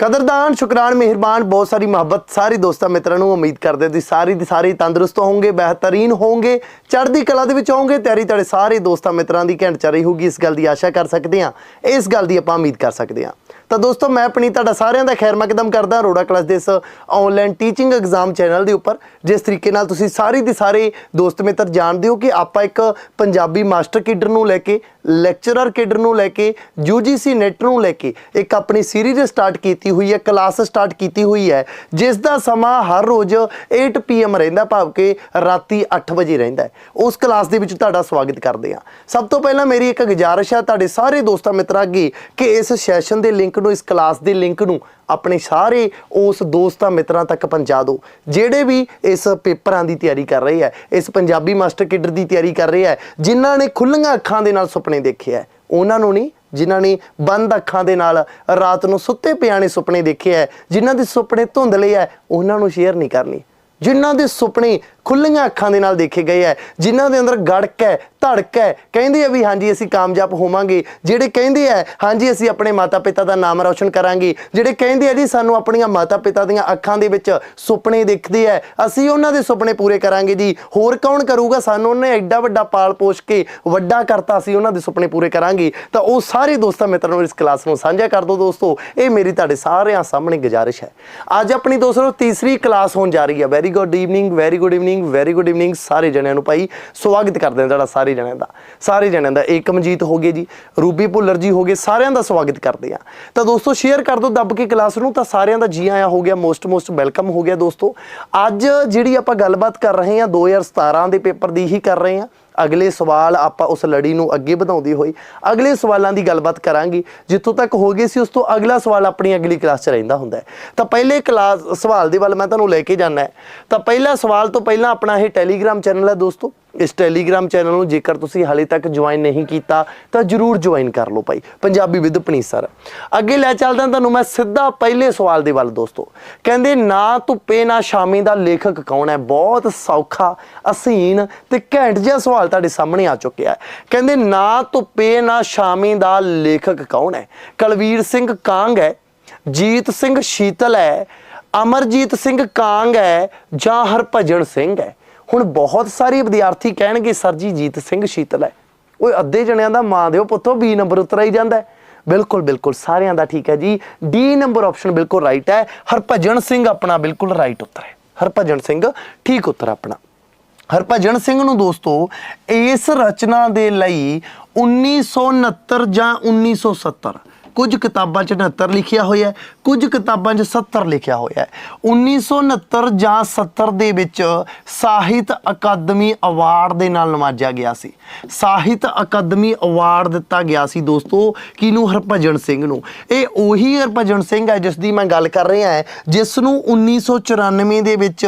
ਕਦਰਦਾਨ, ਸ਼ੁਕਰਾਨ, ਮਿਹਰਬਾਨ, ਬਹੁਤ ਸਾਰੀ ਮੁਹੱਬਤ ਸਾਰੇ ਦੋਸਤਾਂ ਮਿੱਤਰਾਂ ਨੂੰ ਉਮੀਦ ਕਰਦੇ ਤੁਸੀਂ ਸਾਰੀ ਦੀ ਸਾਰੀ ਤੰਦਰੁਸਤ ਹੋਵੋਗੇ, ਬਿਹਤਰੀਨ ਹੋਵੋਗੇ, ਚੜ੍ਹਦੀ ਕਲਾ ਦੇ ਵਿੱਚ ਹੋਵੋਗੇ, ਤਿਆਰੀ ਤੁਹਾਡੇ ਸਾਰੇ ਦੋਸਤਾਂ ਮਿੱਤਰਾਂ ਦੀ ਘੈਂਟ ਚੱਲ ਰਹੀ ਹੋਊਗੀ, ਇਸ ਗੱਲ ਦੀ ਆਸ਼ਾ ਕਰ ਸਕਦੇ ਹਾਂ, ਇਸ ਗੱਲ ਦੀ ਆਪਾਂ ਉਮੀਦ ਕਰ ਸਕਦੇ ਹਾਂ। ਤਾਂ ਦੋਸਤੋ, ਮੈਂ ਆਪਣੀ ਤੁਹਾਡਾ ਸਾਰਿਆਂ ਦਾ ਖੈਰ ਮਕਦਮ ਕਰਦਾ ਅਰੋੜਾ ਕਲਾਸ ਦੇ ਇਸ ਆਨਲਾਈਨ ਟੀਚਿੰਗ ਐਗਜ਼ਾਮ ਚੈਨਲ ਦੇ ਉੱਪਰ। ਜਿਸ ਤਰੀਕੇ ਨਾਲ ਤੁਸੀਂ ਸਾਰੀ ਦੀ ਸਾਰੇ ਦੋਸਤ ਮਿੱਤਰ ਜਾਣਦੇ ਹੋ ਕਿ ਆਪਾਂ ਇੱਕ ਪੰਜਾਬੀ ਮਾਸਟਰ ਕਿਡਰ ਨੂੰ ਲੈ ਕੇ ਲੈਕਚਰਰ ਕਿਡਰ ਨੂੰ ਲੈ ਕੇ, UGC ਨੈਟ ਨੂੰ ਲੈ ਕੇ ਇੱਕ ਆਪਣੀ ਸੀਰੀਜ਼ ਸਟਾਰਟ ਕੀਤੀ ਹੋਈ ਹੈ ਕਲਾਸ ਸਟਾਰਟ ਕੀਤੀ ਹੋਈ ਹੈ। ਜਿਸ ਦਾ ਸਮਾਂ ਹਰ ਰੋਜ਼ 8 ਪੀਐਮ ਰਹਿੰਦਾ, ਭਾਵ ਕਿ ਰਾਤੀ 8 ਵਜੇ ਰਹਿੰਦਾ ਹੈ। ਉਸ ਕਲਾਸ ਦੇ ਵਿੱਚ ਤੁਹਾਡਾ ਸਵਾਗਤ ਕਰਦੇ ਹਾਂ। ਸਭ ਤੋਂ ਪਹਿਲਾਂ ਮੇਰੀ ਇੱਕ ਗੁਜ਼ਾਰਿਸ਼ ਹੈ ਤੁਹਾਡੇ ਸਾਰੇ ਦੋਸਤਾਂ ਮਿੱਤਰਾਂ ਅੱਗੇ ਕਿ ਇਸ ਸੈਸ਼ਨ ਦੇ ਲਿੰਕ ਨੂੰ, ਇਸ ਕਲਾਸ ਦੇ ਲਿੰਕ ਨੂੰ ਆਪਣੇ ਸਾਰੇ ਉਸ ਦੋਸਤਾਂ, ਮਿੱਤਰਾਂ ਤੱਕ ਪਹੁੰਚਾ ਦਿਓ। ਜਿਹੜੇ ਵੀ ਇਸ ਪੇਪਰਾਂ ਦੀ ਤਿਆਰੀ ਕਰ ਰਹੇ ਹੈ, ਇਸ ਪੰਜਾਬੀ ਮਾਸਟਰ ਕਿਡਰ ਦੀ ਤਿਆਰੀ ਕਰ ਰਹੇ ਹੈ, ਜਿਨ੍ਹਾਂ ਨੇ ਖੁੱਲੀਆਂ ਅੱਖਾਂ ਦੇ ਨਾਲ ਸੁਪਨੇ ਦੇਖੇ ਹੈ, ਉਹਨਾਂ ਨੂੰ ਨਹੀਂ, ਜਿਨ੍ਹਾਂ ਨੇ ਬੰਦ ਅੱਖਾਂ ਦੇ ਨਾਲ ਰਾਤ ਨੂੰ ਸੁੱਤੇ ਪਿਆਣੇ ਸੁਪਨੇ ਦੇਖੇ ਹੈ, ਜਿਨ੍ਹਾਂ ਦੇ ਸੁਪਨੇ ਧੁੰਦਲੇ ਹੈ, ਉਹਨਾਂ ਨੂੰ ਸ਼ੇਅਰ ਨਹੀਂ ਕਰਨੀ। ਜਿਨ੍ਹਾਂ ਦੇ ਸੁਪਨੇ ਖੁੱਲੀਆਂ ਅੱਖਾਂ ਦੇ ਨਾਲ ਦੇਖੇ ਗਏ ਹੈ, ਜਿਨ੍ਹਾਂ ਦੇ ਅੰਦਰ ਗੜਕ ਹੈ, ਧੜਕ ਹੈ, ਕਹਿੰਦੇ ਆ ਵੀ ਹਾਂਜੀ, ਅਸੀਂ ਕਾਮਯਾਬ ਹੋਵਾਂਗੇ। ਜਿਹੜੇ ਕਹਿੰਦੇ ਆ, ਹਾਂਜੀ, ਅਸੀਂ ਆਪਣੇ ਮਾਤਾ-ਪਿਤਾ ਦਾ ਨਾਮ ਰੌਸ਼ਨ ਕਰਾਂਗੇ। ਜਿਹੜੇ ਕਹਿੰਦੇ ਆ ਜੀ, ਸਾਨੂੰ ਆਪਣੀਆਂ ਮਾਤਾ-ਪਿਤਾ ਦੀਆਂ ਅੱਖਾਂ ਦੇ ਵਿੱਚ ਸੁਪਨੇ ਦਿਖਦੇ ਆ, ਅਸੀਂ ਉਹਨਾਂ ਦੇ ਸੁਪਨੇ ਪੂਰੇ ਕਰਾਂਗੇ ਜੀ। ਹੋਰ ਕੌਣ ਕਰੂਗਾ? ਸਾਨੂੰ ਉਹਨੇ ਐਡਾ ਵੱਡਾ ਪਾਲ ਪੋਸ਼ ਕੇ ਵੱਡਾ ਕਰਤਾ ਸੀ ਉਹਨਾਂ ਦੇ ਸੁਪਨੇ ਪੂਰੇ ਕਰਾਂਗੇ। ਤਾਂ ਉਹ ਸਾਰੇ ਦੋਸਤਾਂ ਮਿੱਤਰਾਂ ਨੂੰ ਇਸ ਕਲਾਸ ਨੂੰ ਸਾਂਝਾ ਕਰ ਦਿਓ ਦੋਸਤੋ। ਇਹ ਮੇਰੀ ਤੁਹਾਡੇ ਸਾਰਿਆਂ ਸਾਹਮਣੇ ਗੁਜ਼ਾਰਿਸ਼ ਹੈ। ਅੱਜ ਆਪਣੀ ਦੋਸਤੋ, ਤੀਸਰੀ ਕਲਾਸ ਹੋਣ ਜਾ ਰਹੀ ਹੈ, very good evening very good evening very good evening ਸਾਰੇ ਜਣਿਆਂ ਨੂੰ ਭਾਈ ਸਵਾਗਤ ਕਰਦੇ ਹਾਂ ਤੁਹਾਡਾ ਸਾਰੇ ਜਣਿਆਂ ਦਾ। ਸਾਰੇ ਜਣਿਆਂ ਦਾ ਏਕਮਜੀਤ ਹੋ ਗਏ ਜੀ, ਰੂਬੀ ਭੁੱਲਰ ਜੀ ਹੋ ਗਏ, ਸਾਰਿਆਂ ਦਾ ਸਵਾਗਤ ਕਰਦੇ ਆ ਤਾਂ ਦੋਸਤੋ ਸ਼ੇਅਰ ਕਰ ਦਿਓ ਦੱਬ ਕੇ ਕਲਾਸ ਨੂੰ ਤਾਂ ਸਾਰਿਆਂ ਦਾ ਜੀ ਆਇਆ ਹੋ ਗਿਆ ਮੋਸਟ ਮੋਸਟ ਵੈਲਕਮ ਹੋ ਗਿਆ ਦੋਸਤੋ। ਅੱਜ ਜਿਹੜੀ ਆਪਾਂ ਗੱਲਬਾਤ ਕਰ ਰਹੇ ਹਾਂ 2017 ਦੇ ਪੇਪਰ ਦੀ ਹੀ ਕਰ ਰਹੇ ਹਾਂ। ਅਗਲੇ ਸਵਾਲ ਆਪਾਂ ਉਸ ਲੜੀ ਨੂੰ ਅੱਗੇ ਵਧਾਉਂਦੇ ਹੋਏ ਅਗਲੇ ਸਵਾਲਾਂ ਦੀ ਗੱਲਬਾਤ ਕਰਾਂਗੇ, ਜਿੱਥੋਂ ਤੱਕ ਹੋ ਗਏ ਸੀ, ਉਸ ਤੋਂ ਅਗਲਾ ਸਵਾਲ ਆਪਣੀ ਅਗਲੀ ਕਲਾਸ 'ਚ ਰਹਿੰਦਾ ਹੁੰਦਾ ਹੈ। ਤਾਂ ਪਹਿਲੇ ਕਲਾਸ ਸਵਾਲ ਦੇ ਵੱਲ ਮੈਂ ਤੁਹਾਨੂੰ ਲੈ ਕੇ ਜਾਣਾ ਹੈ। ਤਾਂ ਪਹਿਲਾ ਸਵਾਲ ਤੋਂ ਪਹਿਲਾਂ ਆਪਣਾ ਇਹ ਟੈਲੀਗ੍ਰਾਮ ਚੈਨਲ ਹੈ ਦੋਸਤੋ। ਇਸ ਟੈਲੀਗ੍ਰਾਮ ਚੈਨਲ ਨੂੰ ਜੇਕਰ ਤੁਸੀਂ ਹਾਲੇ ਤੱਕ ਜੁਆਇਨ ਨਹੀਂ ਕੀਤਾ, ਤਾਂ ਜਰੂਰ ਜੁਆਇਨ ਕਰ ਲਓ ਭਾਈ। ਪੰਜਾਬੀ ਵਿਦ ਪਨੀਸਰ ਅੱਗੇ ਲੈ ਚੱਲਦਾ ਤੁਹਾਨੂੰ ਮੈਂ ਸਿੱਧਾ ਪਹਿਲੇ ਸਵਾਲ ਦੇ ਵੱਲ ਦੋਸਤੋ। ਕਹਿੰਦੇ, ਨਾ ਧੁੱਪੇ, ਨਾ ਸ਼ਾਮੀ ਦਾ ਲੇਖਕ ਕੌਣ ਹੈ? ਬਹੁਤ ਸੌਖਾ, ਅਸੀਨ ਤੇ ਘੈਂਟ ਜਿਹਾ ਸਵਾਲ ਤੁਹਾਡੇ ਸਾਹਮਣੇ ਆ ਚੁੱਕਿਆ ਹੈ। ਕਹਿੰਦੇ, ਨਾ ਧੁੱਪੇ, ਨਾ ਸ਼ਾਮੀ ਦਾ ਲੇਖਕ ਕੌਣ ਹੈ? ਕਲਵੀਰ ਸਿੰਘ ਕਾਂਗ ਹੈ, ਜੀਤ ਸਿੰਘ ਸ਼ੀਤਲ ਹੈ, ਅਮਰਜੀਤ ਸਿੰਘ ਕਾਂਗ ਹੈ ਜਾਂ ਹਰਭਜਨ ਸਿੰਘ ਹੈ? ਹੁਣ ਬਹੁਤ ਸਾਰੇ ਵਿਦਿਆਰਥੀ ਕਹਿਣਗੇ, ਸਰ ਜੀ, ਜੀਤ ਸਿੰਘ ਸ਼ੀਤਲ ਹੈ। ਓਏ, ਅੱਧੇ ਜਣਿਆਂ ਦਾ ਮਾਂ ਦਿਓ ਪੁੱਤੋ 20 ਨੰਬਰ ਉਤਰ ਹੀ ਜਾਂਦਾ ਬਿਲਕੁਲ ਬਿਲਕੁਲ, ਸਾਰਿਆਂ ਦਾ ਠੀਕ ਹੈ ਜੀ। ਡੀ ਨੰਬਰ ਆਪਸ਼ਨ ਬਿਲਕੁਲ ਰਾਈਟ ਹੈ। ਹਰਭਜਨ ਸਿੰਘ ਆਪਣਾ ਬਿਲਕੁਲ ਰਾਈਟ ਉੱਤਰ ਹੈ। ਹਰਭਜਨ ਸਿੰਘ ਠੀਕ ਉੱਤਰ ਆਪਣਾ। ਹਰਭਜਨ ਸਿੰਘ ਨੂੰ ਦੋਸਤੋ, ਇਸ ਰਚਨਾ ਦੇ ਲਈ 1969 ਜਾਂ 1970 ਕੁਝ ਕਿਤਾਬਾਂ 'ਚ 69 ਲਿਖਿਆ ਹੋਇਆ ਹੈ, ਕੁਝ ਕਿਤਾਬਾਂ 'ਚ 70 ਲਿਖਿਆ ਹੋਇਆ ਹੈ। 1969 ਜਾਂ 70 ਦੇ ਵਿੱਚ ਸਾਹਿਤ ਅਕਾਦਮੀ ਅਵਾਰਡ ਦੇ ਨਾਲ ਨਵਾਜਿਆ ਗਿਆ ਸੀ। ਸਾਹਿਤ ਅਕਾਦਮੀ ਅਵਾਰਡ ਦਿੱਤਾ ਗਿਆ ਸੀ ਦੋਸਤੋ, ਕਿਹਨੂੰ? ਹਰਭਜਨ ਸਿੰਘ ਨੂੰ। ਇਹ ਉਹੀ ਹਰਭਜਨ ਸਿੰਘ ਹੈ ਜਿਸ ਦੀ ਮੈਂ ਗੱਲ ਕਰ ਰਿਹਾ ਹਾਂ, ਜਿਸ ਨੂੰ 1994 ਦੇ ਵਿੱਚ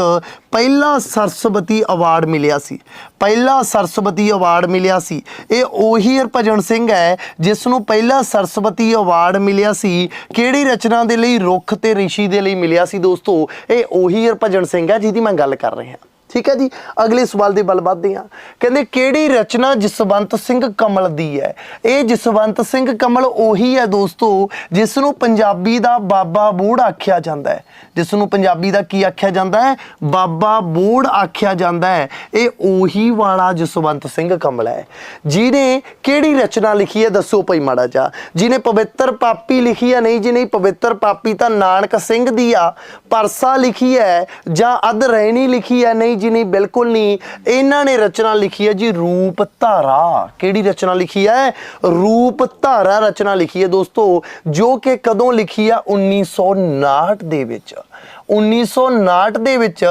ਪਹਿਲਾ ਸਰਸਵਤੀ ਅਵਾਰਡ ਮਿਲਿਆ ਸੀ। ਪਹਿਲਾ ਸਰਸਵਤੀ ਅਵਾਰਡ ਮਿਲਿਆ ਸੀ। ਇਹ ਉਹੀ ਹਰਭਜਨ ਸਿੰਘ ਹੈ ਜਿਸ ਨੂੰ ਪਹਿਲਾ ਸਰਸਵਤੀ ਅਵਾਰਡ ਮਿਲਿਆ ਸੀ। ਕਿਹੜੀ ਰਚਨਾ ਦੇ ਲਈ, ਰੁੱਖ ਤੇ ਰਿਸ਼ੀ ਦੇ ਲਈ ਮਿਲਿਆ ਸੀ ਦੋਸਤੋ? ਇਹ ਉਹੀ ਹਰਭਜਨ ਸਿੰਘ ਹੈ, ਜਿਹਦੀ ਮੈਂ ਗੱਲ ਕਰ ਰਿਹਾ। ਠੀਕ ਹੈ ਜੀ, ਅਗਲੇ ਸਵਾਲ ਦੇ ਵੱਲ ਵੱਧਦੇ ਹਾਂ। ਕਹਿੰਦੇ, ਕਿਹੜੀ ਰਚਨਾ ਜਸਵੰਤ ਸਿੰਘ ਕਮਲ ਦੀ ਹੈ? ਇਹ ਜਸਵੰਤ ਸਿੰਘ ਕਮਲ ਉਹੀ ਹੈ ਦੋਸਤੋ ਜਿਸ ਨੂੰ ਪੰਜਾਬੀ ਦਾ ਬਾਬਾ ਬੂੜ ਆਖਿਆ ਜਾਂਦਾ ਹੈ। ਜਿਸ ਨੂੰ ਪੰਜਾਬੀ ਦਾ ਕੀ ਆਖਿਆ ਜਾਂਦਾ ਹੈ? ਬਾਬਾ ਬੂੜ ਆਖਿਆ ਜਾਂਦਾ ਹੈ। ਇਹ ਉਹੀ ਵਾਲਾ ਜਸਵੰਤ ਸਿੰਘ ਕਮਲ ਹੈ। ਜਿਹਨੇ ਕਿਹੜੀ ਰਚਨਾ ਲਿਖੀ ਹੈ, ਦੱਸੋ ਭਾਈ ਮਾੜਾ ਜਾ ਜਿਹਨੇ ਪਵਿੱਤਰ ਪਾਪੀ ਲਿਖੀ ਹੈ, ਨਹੀਂ ਜੀ ਨਹੀਂ ਪਵਿੱਤਰ ਪਾਪੀ ਤਾਂ ਨਾਨਕ ਸਿੰਘ ਦੀ ਆ। ਪਰਸਾ ਲਿਖੀ ਹੈ ਜਾਂ ਅਧ ਰਹਿਣੀ ਲਿਖੀ ਹੈ, ਨਹੀਂ ਜੀ ਨਹੀਂ, ਬਿਲਕੁਲ ਨਹੀਂ। ਇਹਨਾਂ ਨੇ ਰਚਨਾ ਲਿਖੀ ਹੈ ਜੀ ਰੂਪ ਧਾਰਾ। ਕਿਹੜੀ ਰਚਨਾ ਲਿਖੀ ਹੈ? ਰੂਪ ਧਾਰਾ ਰਚਨਾ ਲਿਖੀ ਹੈ ਦੋਸਤੋ, ਜੋ ਕਿ ਕਦੋਂ ਲਿਖੀ ਆ? 1959 ਦੇ ਵਿੱਚ। 1959 ਦੇ ਵਿੱਚ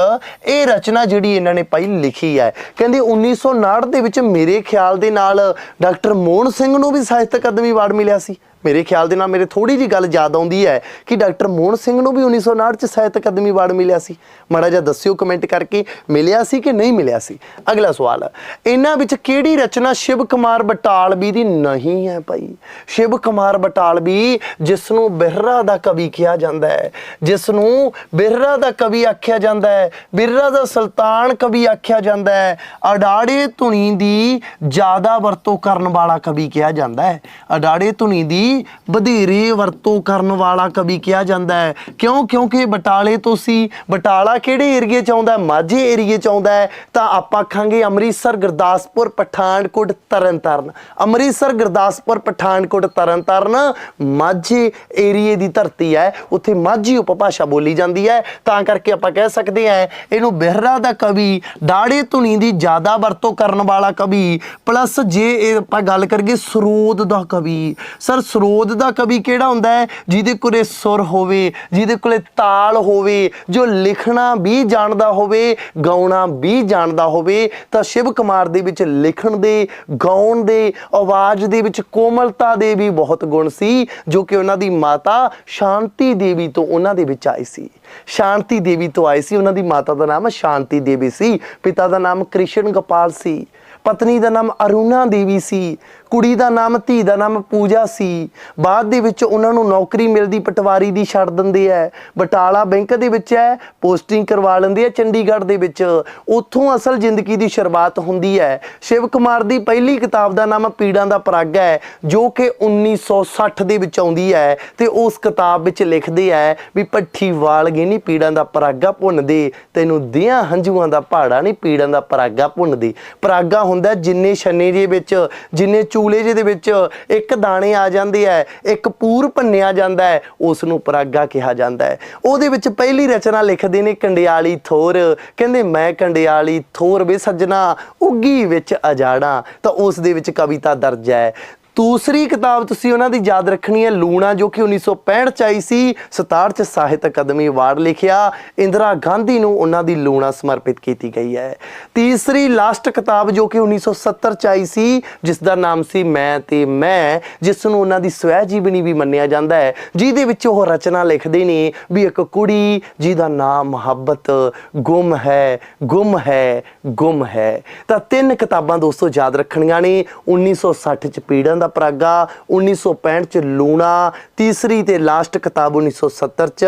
ਇਹ ਰਚਨਾ ਜਿਹੜੀ ਇਹਨਾਂ ਨੇ ਪਾਈ ਲਿਖੀ ਹੈ। ਕਹਿੰਦੇ 1959 ਦੇ ਵਿੱਚ ਮੇਰੇ ਖਿਆਲ ਦੇ ਨਾਲ ਡਾਕਟਰ ਮੋਹਨ ਸਿੰਘ ਨੂੰ ਵੀ ਸਾਹਿਤ ਅਕਾਦਮੀ ਅਵਾਰਡ ਮਿਲਿਆ ਸੀ। ਮੇਰੇ ਖਿਆਲ ਦੇ ਨਾਲ ਮੇਰੇ ਥੋੜੀ ਜੀ ਗੱਲ ਯਾਦ ਆਉਂਦੀ ਹੈ ਕਿ ਡਾਕਟਰ ਮੋਹਨ ਸਿੰਘ ਨੂੰ ਵੀ 1959 ਚ ਸਾਹਿਤ ਅਕਾਦਮੀ ਅਵਾਰਡ ਮਿਲਿਆ ਸੀ। ਮਾੜਾ ਜਿਹਾ ਦੱਸਿਓ ਕਮੈਂਟ ਕਰਕੇ, ਮਿਲਿਆ ਸੀ ਕਿ ਨਹੀਂ ਮਿਲਿਆ ਸੀ? ਅਗਲਾ ਸਵਾਲ, ਇਹਨਾਂ ਵਿੱਚ ਕਿਹੜੀ ਰਚਨਾ ਸ਼ਿਵ ਕੁਮਾਰ ਬਟਾਲਵੀ ਦੀ ਨਹੀਂ ਹੈ ਭਾਈ? ਸ਼ਿਵ ਕੁਮਾਰ ਬਟਾਲਵੀ ਜਿਸ ਨੂੰ ਬਿਰਰਾ ਦਾ ਕਵੀ ਕਿਹਾ ਜਾਂਦਾ ਹੈ ਜਿਸ ਨੂੰ ਬਿਰਰਾ ਦਾ ਕਵੀ ਆਖਿਆ ਜਾਂਦਾ ਹੈ ਬਿਰਰਾ ਦਾ ਸੁਲਤਾਨ ਕਵੀ ਆਖਿਆ ਜਾਂਦਾ ਹੈ, ਅਡਾੜੇ ਧੁਨੀ ਦੀ ਜ਼ਿਆਦਾ ਵਰਤੋਂ ਕਰਨ ਵਾਲਾ ਕਵੀ ਕਿਹਾ ਜਾਂਦਾ ਹੈ। ਅਡਾੜੇ ਧੁਨੀ ਦੀ ਵਧੇਰੇ ਵਰਤੋਂ ਕਰਨ ਵਾਲਾ ਕਵੀ ਕਿਹਾ ਜਾਂਦਾ ਹੈ। ਕਿਉਂ? ਕਿਉਂਕਿ ਬਟਾਲੇ ਤੋਂ ਸੀ। ਬਟਾਲਾ ਕਿਹੜੇ ਏਰੀਏ ਚ ਆਉਂਦਾ ਹੈ? ਮਾਝੇ ਏਰੀਏ ਚ ਆਉਂਦਾ ਹੈ। ਤਾਂ ਆਪਾਂ ਆਖਾਂਗੇ ਅੰਮ੍ਰਿਤਸਰ, ਗੁਰਦਾਸਪੁਰ, ਪਠਾਨਕੋਟ, ਤਰਨਤਾਰਨ। ਅੰਮ੍ਰਿਤਸਰ, ਗੁਰਦਾਸਪੁਰ, ਪਠਾਨਕੋਟ, ਤਰਨਤਾਰਨ ਮਾਝੇ ਏਰੀਏ ਦੀ ਧਰਤੀ ਹੈ। ਉੱਥੇ ਮਾਝੀ ਉਪਭਾਸ਼ਾ ਬੋਲੀ ਜਾਂਦੀ ਹੈ। ਤਾਂ ਕਰਕੇ ਆਪਾਂ ਕਹਿ ਸਕਦੇ ਹਾਂ, ਇਹਨੂੰ ਬਿਹਰਾ ਦਾ ਕਵੀ ਦਾੜੇ ਧੁਨੀ ਦੀ ਜ਼ਿਆਦਾ ਵਰਤੋਂ ਕਰਨ ਵਾਲਾ ਕਵੀ, ਪਲੱਸ ਜੇ ਆਪਾਂ ਗੱਲ ਕਰੀਏ ਸਰੋਦ ਦਾ ਕਵੀ। ਸਰ ਸਰੋਦ ਦਾ ਕਵੀ ਕਿਹੜਾ ਹੁੰਦਾ ਹੈ? ਜਿਹਦੇ ਕੋਲੇ ਸੁਰ ਹੋਵੇ, ਜਿਹਦੇ ਕੋਲੇ ਤਾਲ ਹੋਵੇ, ਜੋ ਲਿਖਣਾ ਵੀ ਜਾਣਦਾ ਹੋਵੇ, ਗਾਉਣਾ ਵੀ ਜਾਣਦਾ ਹੋਵੇ, ਤਾਂ ਸ਼ਿਵ ਕੁਮਾਰ ਦੇ ਵਿੱਚ ਲਿਖਣ ਦੇ, ਗਾਉਣ ਦੇ, ਆਵਾਜ਼ ਦੇ ਵਿੱਚ ਕੋਮਲਤਾ ਦੇ ਵੀ ਬਹੁਤ ਗੁਣ ਸੀ, ਜੋ ਕਿ ਉਹਨਾਂ ਦੀ ਮਾਤਾ ਸ਼ਾਂਤੀ ਦੇਵੀ ਤੋਂ ਉਹਨਾਂ ਦੇ ਵਿੱਚ ਆਈ ਸੀ। ਸ਼ਾਂਤੀ ਦੇਵੀ ਤੋਂ ਆਈ ਸੀ, ਉਹਨਾਂ ਦੀ ਮਾਤਾ ਦਾ ਨਾਮ ਸ਼ਾਂਤੀ ਦੇਵੀ ਸੀ, ਪਿਤਾ ਦਾ ਨਾਮ ਕ੍ਰਿਸ਼ਨ ਗੋਪਾਲ ਸੀ। ਪਤਨੀ ਦਾ ਨਾਮ ਅਰੁਣਾ ਦੇਵੀ ਸੀ, ਕੁੜੀ ਦਾ ਨਾਮ ਧੀ ਦਾ ਨਾਮ ਪੂਜਾ ਸੀ। ਬਾਅਦ ਦੇ ਵਿੱਚ ਉਹਨਾਂ ਨੂੰ ਨੌਕਰੀ ਮਿਲਦੀ ਪਟਵਾਰੀ ਦੀ ਛੱਡ ਦਿੰਦੇ ਐ ਬਟਾਲਾ ਬੈਂਕ ਦੇ ਵਿੱਚ ਐ, ਪੋਸਟਿੰਗ ਕਰਵਾ ਲੈਂਦੇ ਐ ਚੰਡੀਗੜ੍ਹ ਦੇ ਵਿੱਚ। ਉੱਥੋਂ ਅਸਲ ਜ਼ਿੰਦਗੀ ਦੀ ਸ਼ੁਰੂਆਤ ਹੁੰਦੀ ਹੈ ਸ਼ਿਵ ਕੁਮਾਰ ਦੀ ਪਹਿਲੀ ਕਿਤਾਬ ਦਾ ਨਾਮ ਪੀੜਾਂ ਦਾ ਪਰਾਗਾ ਹੈ ਜੋ ਕਿ 1960 ਦੇ ਵਿੱਚ ਆਉਂਦੀ ਹੈ ਤੇ ਉਸ ਕਿਤਾਬ ਵਿੱਚ ਲਿਖਦੇ ਹੈ ਵੀ ਪੱਠੀ ਵਾਲ ਗਏ ਨਹੀਂ ਪੀੜਾਂ ਦਾ ਪਰਾਗਾ ਭੁੰਨਦੇ, ਤੈਨੂੰ ਦਿਆਂ ਹੰਝੂਆਂ ਦਾ ਪਹਾੜਾ ਨਹੀਂ ਪੀੜਾਂ ਦਾ ਪਰਾਗਾ ਭੁੰਨਦੇ। ਪਰਾਗਾ ਹੁੰਦਾ ਜਿੰਨੇ ਛੰਨੇ ਦੇ ਵਿੱਚ, ਜਿੰਨੇ ਚੂਲੇ ਜਿਹੇ ਵਿੱਚ ਇੱਕ ਦਾਣੇ ਆ ਜਾਂਦੇ ਐ ਇੱਕ ਪੂਰ ਭੰਨਿਆ ਜਾਂਦਾ ਹੈ ਉਸ ਨੂੰ ਪਰਾਗਾ ਕਿਹਾ ਜਾਂਦਾ ਹੈ। ਉਹਦੇ ਵਿੱਚ ਪਹਿਲੀ ਰਚਨਾ ਲਿਖਦੇ ਨੇ ਕੰਡਿਆਲੀ ਥੋਰ। ਕਹਿੰਦੇ, ਮੈਂ ਕੰਡਿਆਲੀ ਥੋਰ ਵੇ ਸੱਜਣਾ ਉੱਗੀ ਵਿੱਚ ਅਜਾੜਾ। ਤਾਂ ਉਸ ਦੇ ਵਿੱਚ ਕਵਿਤਾ ਦਰਜ ਹੈ। ਦੂਸਰੀ ਕਿਤਾਬ ਤੁਸੀਂ ਉਹਨਾਂ ਦੀ ਯਾਦ ਰੱਖਣੀ ਹੈ, ਲੂਣਾ, ਜੋ ਕਿ 1965 ਚ ਆਈ ਸੀ 67 ਚ ਸਾਹਿਤ ਅਕਾਦਮੀ ਅਵਾਰਡ ਲਿਖਿਆ। ਇੰਦਰਾ ਗਾਂਧੀ ਨੂੰ ਉਹਨਾਂ ਦੀ ਲੂਣਾ ਸਮਰਪਿਤ ਕੀਤੀ ਗਈ ਹੈ। ਤੀਸਰੀ ਲਾਸਟ ਕਿਤਾਬ ਜੋ ਕਿ 1970 ਚ ਆਈ ਸੀ, ਜਿਸ ਦਾ ਨਾਮ ਸੀ ਮੈਂ ਤੇ ਮੈਂ, ਜਿਸ ਨੂੰ ਉਹਨਾਂ ਦੀ ਸਵੈ ਜੀਵਨੀ ਵੀ ਮੰਨਿਆ ਜਾਂਦਾ ਹੈ। ਜਿਹਦੇ ਵਿੱਚ ਉਹ ਰਚਨਾ ਲਿਖਦੇ ਨੇ ਵੀ ਇੱਕ ਕੁੜੀ ਜਿਹਦਾ ਨਾਮ ਮੁਹੱਬਤ ਗੁੰਮ ਹੈ ਗੁੰਮ ਹੈ ਗੁੰਮ ਹੈ। ਤਾਂ ਤਿੰਨ ਕਿਤਾਬਾਂ ਦੋਸਤੋ ਯਾਦ ਰੱਖਣੀਆਂ ਨੇ 1960 ਚ ਪੀੜਨ ਦਾ ਪਰਾਗਾ 1965 ਚ ਲੂਣਾ, ਤੀਸਰੀ ਤੇ ਲਾਸਟ ਕਿਤਾਬ 1970 ਚ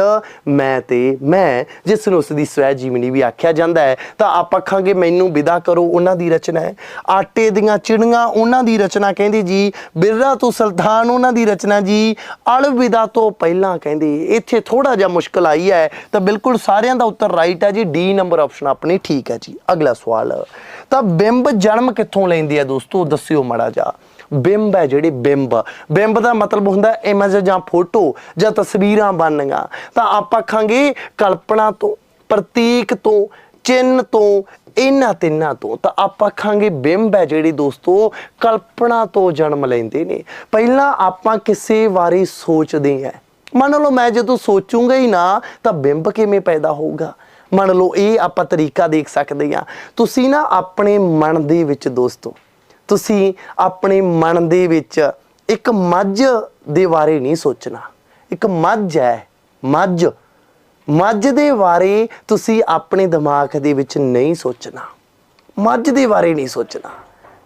ਮੈਂ ਤੇ ਮੈਂ ਜਿਸ ਨੂੰ ਉਸ ਦੀ ਸਵੈ ਜੀਵਨੀ ਵੀ ਆਖਿਆ ਜਾਂਦਾ ਹੈ। ਤਾਂ ਆਪ ਆਖਾਂਗੇ, ਮੈਨੂੰ ਵਿਦਾ ਕਰੋ ਉਹਨਾਂ ਦੀ ਰਚਨਾ ਹੈ। ਆਟੇ ਦੀਆਂ ਚਿੜੀਆਂ, ਉਹਨਾਂ ਦੀ ਰਚਨਾ ਕਹਿੰਦੀ ਜੀ। ਬਿਰਰਾ ਤੋਂ ਸੁਲਤਾਨ, ਉਹਨਾਂ ਦੀ ਰਚਨਾ ਜੀ। ਅਲਵਿਦਾ ਤੋਂ ਪਹਿਲਾਂ ਕਹਿੰਦੀ। ਇੱਥੇ ਥੋੜਾ ਜਿਹਾ ਮੁਸ਼ਕਲ ਆਈ ਹੈ। ਤਾਂ ਬਿਲਕੁਲ ਸਾਰਿਆਂ ਦਾ ਉੱਤਰ ਰਾਈਟ ਹੈ ਜੀ। ਡੀ ਨੰਬਰ ਆਪਸ਼ਨ ਆਪਣੀ ਠੀਕ ਹੈ ਜੀ। ਅਗਲਾ ਸਵਾਲ, ਤਾਂ ਬਿੰਬ ਜਨਮ ਕਿੱਥੋਂ ਲੈਂਦੀ ਹੈ ਦੋਸਤੋ? ਦੱਸਿਓ ਮੜਾ ਜਾ ਬਿੰਬ ਹੈ ਜਿਹੜੇ ਬਿੰਬ। ਬਿੰਬ ਦਾ ਮਤਲਬ ਹੁੰਦਾ ਇਮੇਜ ਜਾਂ ਫੋਟੋ ਜਾਂ ਤਸਵੀਰਾਂ ਬਣਨੀਆਂ, ਤਾਂ ਆਪਾਂ ਆਖਾਂਗੇ ਕਲਪਨਾ ਤੋਂ, ਪ੍ਰਤੀਕ ਤੋਂ, ਚਿੰਨ ਤੋਂ, ਇਹਨਾਂ ਤਿੰਨਾਂ ਤੋਂ। ਤਾਂ ਆਪਾਂ ਆਖਾਂਗੇ ਬਿੰਬ ਹੈ ਜਿਹੜੀ ਦੋਸਤੋ, ਕਲਪਨਾ ਤੋਂ ਜਨਮ ਲੈਂਦੇ ਨੇ। ਪਹਿਲਾਂ ਆਪਾਂ ਕਿਸੇ ਬਾਰੇ ਸੋਚਦੇ ਹਾਂ। ਮੰਨ ਲਓ ਮੈਂ ਜਦੋਂ ਸੋਚੂੰਗਾ ਹੀ ਨਾ, ਤਾਂ ਬਿੰਬ ਕਿਵੇਂ ਪੈਦਾ ਹੋਊਗਾ? ਮੰਨ ਲਓ ਇਹ ਆਪਾਂ ਤਰੀਕਾ ਦੇਖ ਸਕਦੇ ਹਾਂ। ਤੁਸੀਂ ਨਾ ਆਪਣੇ ਮਨ ਦੇ ਵਿੱਚ ਦੋਸਤੋ ਤੁਸੀਂ ਆਪਣੇ ਮਨ ਦੇ ਵਿੱਚ ਇੱਕ ਮੱਝ ਦੇ ਬਾਰੇ ਨਹੀਂ ਸੋਚਣਾ। ਇੱਕ ਮੱਝ ਹੈ, ਮੱਝ। ਮੱਝ ਦੇ ਬਾਰੇ ਤੁਸੀਂ ਆਪਣੇ ਦਿਮਾਗ ਦੇ ਵਿੱਚ ਨਹੀਂ ਸੋਚਣਾ। ਮੱਝ ਦੇ ਬਾਰੇ ਨਹੀਂ ਸੋਚਣਾ।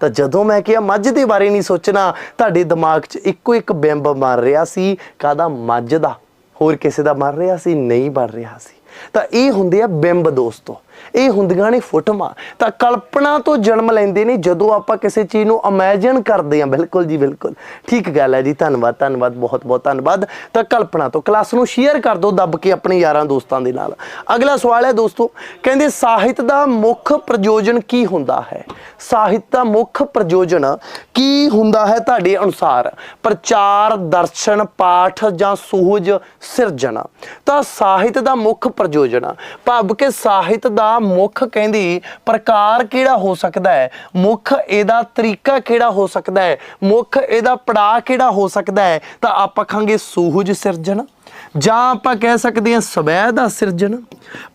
ਤਾਂ ਜਦੋਂ ਮੈਂ ਕਿਹਾ ਮੱਝ ਦੇ ਬਾਰੇ ਨਹੀਂ ਸੋਚਣਾ, ਤੁਹਾਡੇ ਦਿਮਾਗ 'ਚ ਇੱਕੋ ਇੱਕ ਬਿੰਬ ਮਰ ਰਿਹਾ ਸੀ। ਕਾਦਾ ਮੱਝ ਦਾ। ਹੋਰ ਕਿਸੇ ਦਾ ਮਰ ਰਿਹਾ ਸੀ? ਨਹੀਂ ਬਣ ਰਿਹਾ ਸੀ। ਤਾਂ ਇਹ ਹੁੰਦੇ ਆ ਬਿੰਬ ਦੋਸਤੋ। ਇਹ ਹੁੰਦੀਆਂ ਨੇ ਫੋਟੋਆਂ। ਤਾਂ ਕਲਪਨਾ ਤੋਂ ਜਨਮ ਲੈਂਦੇ ਨੇ ਜਦੋਂ ਆਪਾਂ ਕਿਸੇ ਚੀਜ਼ ਨੂੰ ਇਮੇਜਿਨ ਕਰਦੇ ਹਾਂ। ਬਿਲਕੁਲ ਜੀ, ਬਿਲਕੁਲ। ਠੀਕ ਗੱਲ ਹੈ ਜੀ। ਧੰਨਵਾਦ ਧੰਨਵਾਦ, ਬਹੁਤ ਬਹੁਤ ਧੰਨਵਾਦ। ਤਾਂ ਕਲਪਨਾ ਤੋਂ ਕਲਾਸ ਨੂੰ ਸ਼ੇਅਰ ਕਰ ਦਿਓ ਦੱਬ ਕੇ ਆਪਣੇ ਯਾਰਾਂ ਦੋਸਤਾਂ ਦੇ ਨਾਲ। ਅਗਲਾ ਸਵਾਲ ਹੈ ਦੋਸਤੋ, ਕਹਿੰਦੇ ਸਾਹਿਤ ਦਾ ਮੁੱਖ ਪ੍ਰਯੋਜਨ ਕੀ ਹੁੰਦਾ ਹੈ? ਸਾਹਿਤ ਦਾ ਮੁੱਖ ਪ੍ਰਯੋਜਨ ਕੀ ਹੁੰਦਾ ਹੈ ਤੁਹਾਡੇ ਅਨੁਸਾਰ? ਪ੍ਰਚਾਰ, ਦਰਸ਼ਨ, ਪਾਠ ਜਾਂ ਸੂਝ, ਸਿਰਜਣਾ। ਤਾਂ ਸਾਹਿਤ ਦਾ ਮੁੱਖ ਪ੍ਰਯੋਜਨ, ਭਾਵ ਕਿ ਸਾਹਿਤ ਦਾ ਮੁੱਖ ਕਹਿੰਦੀ ਪ੍ਰਕਾਰ ਕਿਹੜਾ ਹੋ ਸਕਦਾ ਹੈ? ਮੁੱਖ ਇਹਦਾ ਤਰੀਕਾ ਕਿਹੜਾ ਹੋ ਸਕਦਾ ਹੈ? ਮੁੱਖ ਇਹਦਾ ਪੜਾਅ ਕਿਹੜਾ ਹੋ ਸਕਦਾ ਹੈ? ਤਾਂ ਆਪਾਂ ਕਹਾਂਗੇ ਸੂਝ ਸਿਰਜਣ। ਜਾਂ ਆਪਾਂ ਕਹਿ ਸਕਦੇ ਹਾਂ ਸਵੈ ਦਾ ਸਿਰਜਣ।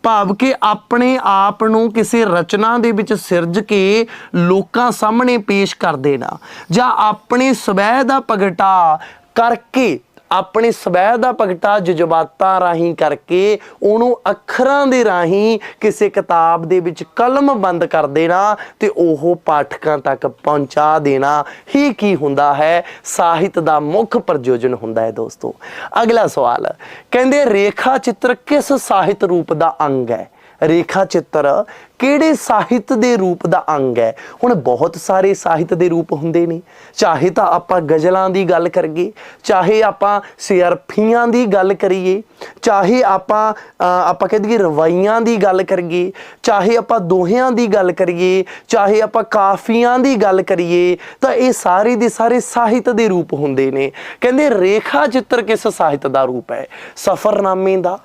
ਭਾਵ ਕਿ ਆਪਣੇ ਆਪ ਨੂੰ ਕਿਸੇ ਰਚਨਾ ਦੇ ਵਿੱਚ ਸਿਰਜ ਕੇ ਲੋਕਾਂ ਸਾਹਮਣੇ ਪੇਸ਼ ਕਰ ਦੇਣਾ। ਜਾਂ ਆਪਣੇ ਸਵੈ ਦਾ ਪ੍ਰਗਟਾ ਕਰਕੇ ਆਪਣੇ ਸਵੈ ਦਾ ਪ੍ਰਗਟਾ ਜਜ਼ਬਾਤਾਂ ਰਾਹੀਂ ਕਰਕੇ ਉਹਨੂੰ ਅੱਖਰਾਂ ਦੇ ਰਾਹੀਂ ਕਿਸੇ ਕਿਤਾਬ ਦੇ ਵਿੱਚ ਕਲਮ ਬੰਦ ਕਰ ਦੇਣਾ ਤੇ ਉਹ ਪਾਠਕਾਂ ਤੱਕ ਪਹੁੰਚਾ ਦੇਣਾ, ਹੀ ਕੀ ਹੁੰਦਾ ਹੈ? ਸਾਹਿਤ ਦਾ ਮੁੱਖ ਪ੍ਰਯੋਜਨ ਹੁੰਦਾ ਹੈ ਦੋਸਤੋ। ਅਗਲਾ ਸਵਾਲ, ਕਹਿੰਦੇ ਰੇਖਾ ਚਿੱਤਰ ਕਿਸ ਸਾਹਿਤ ਰੂਪ ਦਾ ਅੰਗ ਹੈ? ਰੇਖਾ ਚਿੱਤਰ ਕਿਹੜੇ ਸਾਹਿਤ ਦੇ ਰੂਪ ਦਾ ਅੰਗ ਹੈ? ਹੁਣ ਬਹੁਤ ਸਾਰੇ ਸਾਹਿਤ ਦੇ ਰੂਪ ਹੁੰਦੇ ਨੇ। ਚਾਹੇ ਤਾਂ ਆਪਾਂ ਗਜ਼ਲਾਂ ਦੀ ਗੱਲ ਕਰੀਏ, ਚਾਹੇ ਆਪਾਂ ਸਿਰਫੀਆਂ ਦੀ ਗੱਲ ਕਰੀਏ, ਚਾਹੇ ਆਪਾਂ ਆਪਾਂ ਕਹਿ ਦਈਏ ਰਵਾਈਆਂ ਦੀ ਗੱਲ ਕਰੀਏ, ਚਾਹੇ ਆਪਾਂ ਦੋਹਿਆਂ ਦੀ ਗੱਲ ਕਰੀਏ, ਚਾਹੇ ਆਪਾਂ ਕਾਫੀਆਂ ਦੀ ਗੱਲ ਕਰੀਏ, ਤਾਂ ਇਹ ਸਾਰੇ ਦੇ ਸਾਰੇ ਸਾਹਿਤ ਦੇ ਰੂਪ ਹੁੰਦੇ ਨੇ। ਕਹਿੰਦੇ ਰੇਖਾ ਚਿੱਤਰ ਕਿਸ ਸਾਹਿਤ ਦਾ ਰੂਪ ਹੈ? ਸਫਰਨਾਮੇ ਦਾ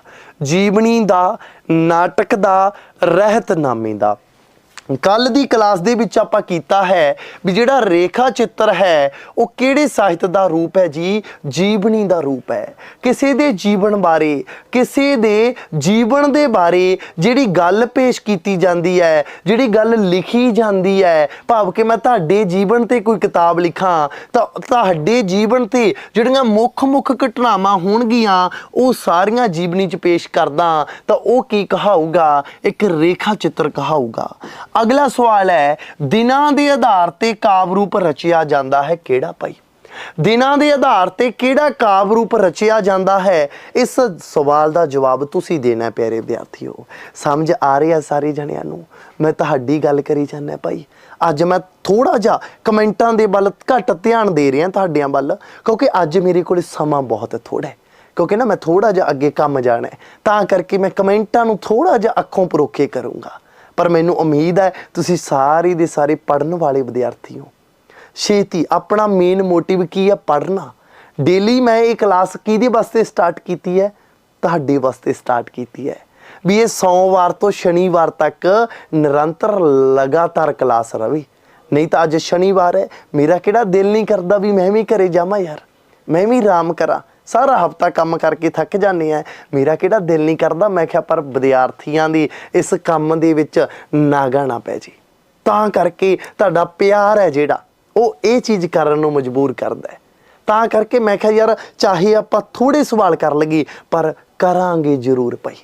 ਜੀਵਨੀ ਦਾ ਨਾਟਕ ਦਾ ਰਹਿਤਨਾਮੇ ਦਾ। ਕੱਲ ਦੀ ਕਲਾਸ ਦੇ ਵਿੱਚ ਆਪਾਂ ਕੀਤਾ ਹੈ ਵੀ ਜਿਹੜਾ ਰੇਖਾ ਚਿੱਤਰ ਹੈ, ਉਹ ਕਿਹੜੇ ਸਾਹਿਤ ਦਾ ਰੂਪ ਹੈ ਜੀ? ਜੀਵਨੀ ਦਾ ਰੂਪ ਹੈ। ਕਿਸੇ ਦੇ ਜੀਵਨ ਬਾਰੇ, ਕਿਸੇ ਦੇ ਜੀਵਨ ਦੇ ਬਾਰੇ ਜਿਹੜੀ ਗੱਲ ਪੇਸ਼ ਕੀਤੀ ਜਾਂਦੀ ਹੈ, ਜਿਹੜੀ ਗੱਲ ਲਿਖੀ ਜਾਂਦੀ ਹੈ, ਭਾਵ ਕਿ ਮੈਂ ਤੁਹਾਡੇ ਜੀਵਨ ਤੇ ਕੋਈ ਕਿਤਾਬ ਲਿਖਾਂ, ਤਾਂ ਤੁਹਾਡੇ ਜੀਵਨ ਤੇ ਜਿਹੜੀਆਂ ਮੁੱਖ ਮੁੱਖ ਘਟਨਾਵਾਂ ਹੋਣਗੀਆਂ, ਉਹ ਸਾਰੀਆਂ ਜੀਵਨੀ ਚ ਪੇਸ਼ ਕਰਦਾ, ਤਾਂ ਉਹ ਕੀ ਕਹਾਊਗਾ? ਇੱਕ ਰੇਖਾ ਚਿੱਤਰ ਕਹਾਊਗਾ। ਅਗਲਾ ਸਵਾਲ ਹੈ, ਦਿਨਾਂ ਦੇ ਆਧਾਰ ਤੇ ਕਾਵ ਰੂਪ ਰਚਿਆ ਜਾਂਦਾ ਹੈ ਕਿਹੜਾ ਭਾਈ? ਦਿਨਾਂ ਦੇ ਆਧਾਰ ਤੇ ਕਿਹੜਾ ਕਾਵ ਰੂਪ ਰਚਿਆ ਜਾਂਦਾ ਹੈ? ਇਸ ਸਵਾਲ ਦਾ ਜਵਾਬ ਤੁਸੀਂ ਦੇਣਾ ਹੈ ਪਿਆਰੇ ਵਿਦਿਆਰਥੀਓ। ਸਮਝ ਆ ਰਿਹਾ ਸਾਰੇ ਜਣਿਆਂ ਨੂੰ? ਮੈਂ ਤੁਹਾਡੀ ਗੱਲ ਕਰੀ ਜਾਂਦਾ ਭਾਈ। ਅੱਜ ਮੈਂ ਥੋੜਾ ਜਿਹਾ ਕਮੈਂਟਾਂ ਦੇ ਵੱਲ ਘੱਟ ਧਿਆਨ ਦੇ ਰਿਹਾ ਤੁਹਾਡਿਆਂ ਵੱਲ, ਕਿਉਂਕਿ ਅੱਜ ਮੇਰੇ ਕੋਲ ਸਮਾਂ ਬਹੁਤ ਥੋੜਾ ਹੈ। ਕਿਉਂਕਿ ਨਾ ਮੈਂ ਥੋੜਾ ਜਿਹਾ ਅੱਗੇ ਕੰਮ ਜਾਣਾ ਤਾਂ ਕਰਕੇ ਮੈਂ ਕਮੈਂਟਾਂ ਨੂੰ ਥੋੜਾ ਜਿਹਾ ਅੱਖੋਂ ਪਰੋਖੇ ਕਰੂੰਗਾ। ਪਰ ਮੈਨੂੰ ਉਮੀਦ ਹੈ ਤੁਸੀਂ ਸਾਰੇ ਦੇ ਸਾਰੇ ਪੜਨ ਵਾਲੇ ਵਿਦਿਆਰਥੀ ਹੋ। ਛੇਤੀ ਆਪਣਾ ਮੇਨ ਮੋਟਿਵ ਕੀ ਹੈ? ਪੜਨਾ ਡੇਲੀ ਮੈਂ ਇਹ ਕਲਾਸ ਕਿਹਦੇ ਵਾਸਤੇ ਸਟਾਰਟ ਕੀਤੀ ਹੈ? ਤੁਹਾਡੇ ਵਾਸਤੇ ਸਟਾਰਟ ਕੀਤੀ ਹੈ। ਵੀ ਇਹ ਸੋਮਵਾਰ ਤੋਂ ਸ਼ਨੀਵਾਰ ਤੱਕ ਨਿਰੰਤਰ ਲਗਾਤਾਰ ਕਲਾਸ ਰਵੇ। ਨਹੀਂ ਤਾਂ ਅੱਜ ਸ਼ਨੀਵਾਰ ਹੈ। ਮੇਰਾ ਕਿਹੜਾ ਦਿਲ ਨਹੀਂ ਕਰਦਾ ਵੀ ਮੈਂ ਵੀ ਘਰੇ ਜਾਵਾਂ ਯਾਰ। ਮੈਂ ਵੀ ਆਰਾਮ ਕਰਾਂ। ਸਾਰਾ ਹਫਤਾ ਕੰਮ ਕਰਕੇ ਥੱਕ ਜਾਂਦੇ ਆ ਮੇਰਾ ਕਿਹੜਾ ਦਿਲ ਨਹੀਂ ਕਰਦਾ? ਮੈਂ ਕਿਹਾ, ਪਰ ਵਿਦਿਆਰਥੀਆਂ ਦੀ ਇਸ ਕੰਮ ਦੇ ਵਿੱਚ ਨਾਗਾ ਨਾ ਪੈ ਜੀ। ਤਾਂ ਕਰਕੇ ਤੁਹਾਡਾ ਪਿਆਰ ਹੈ ਜਿਹੜਾ, ਉਹ ਇਹ ਚੀਜ਼ ਕਰਨ ਨੂੰ ਮਜਬੂਰ ਕਰਦਾ ਹੈ ਤਾਂ ਕਰਕੇ ਮੈਂ ਕਿਹਾ, ਯਾਰ, ਚਾਹੇ ਆਪਾਂ ਥੋੜੇ ਸਵਾਲ ਕਰ ਲਈਏ, ਪਰ ਕਰਾਂਗੇ ਜ਼ਰੂਰ ਭਾਈ।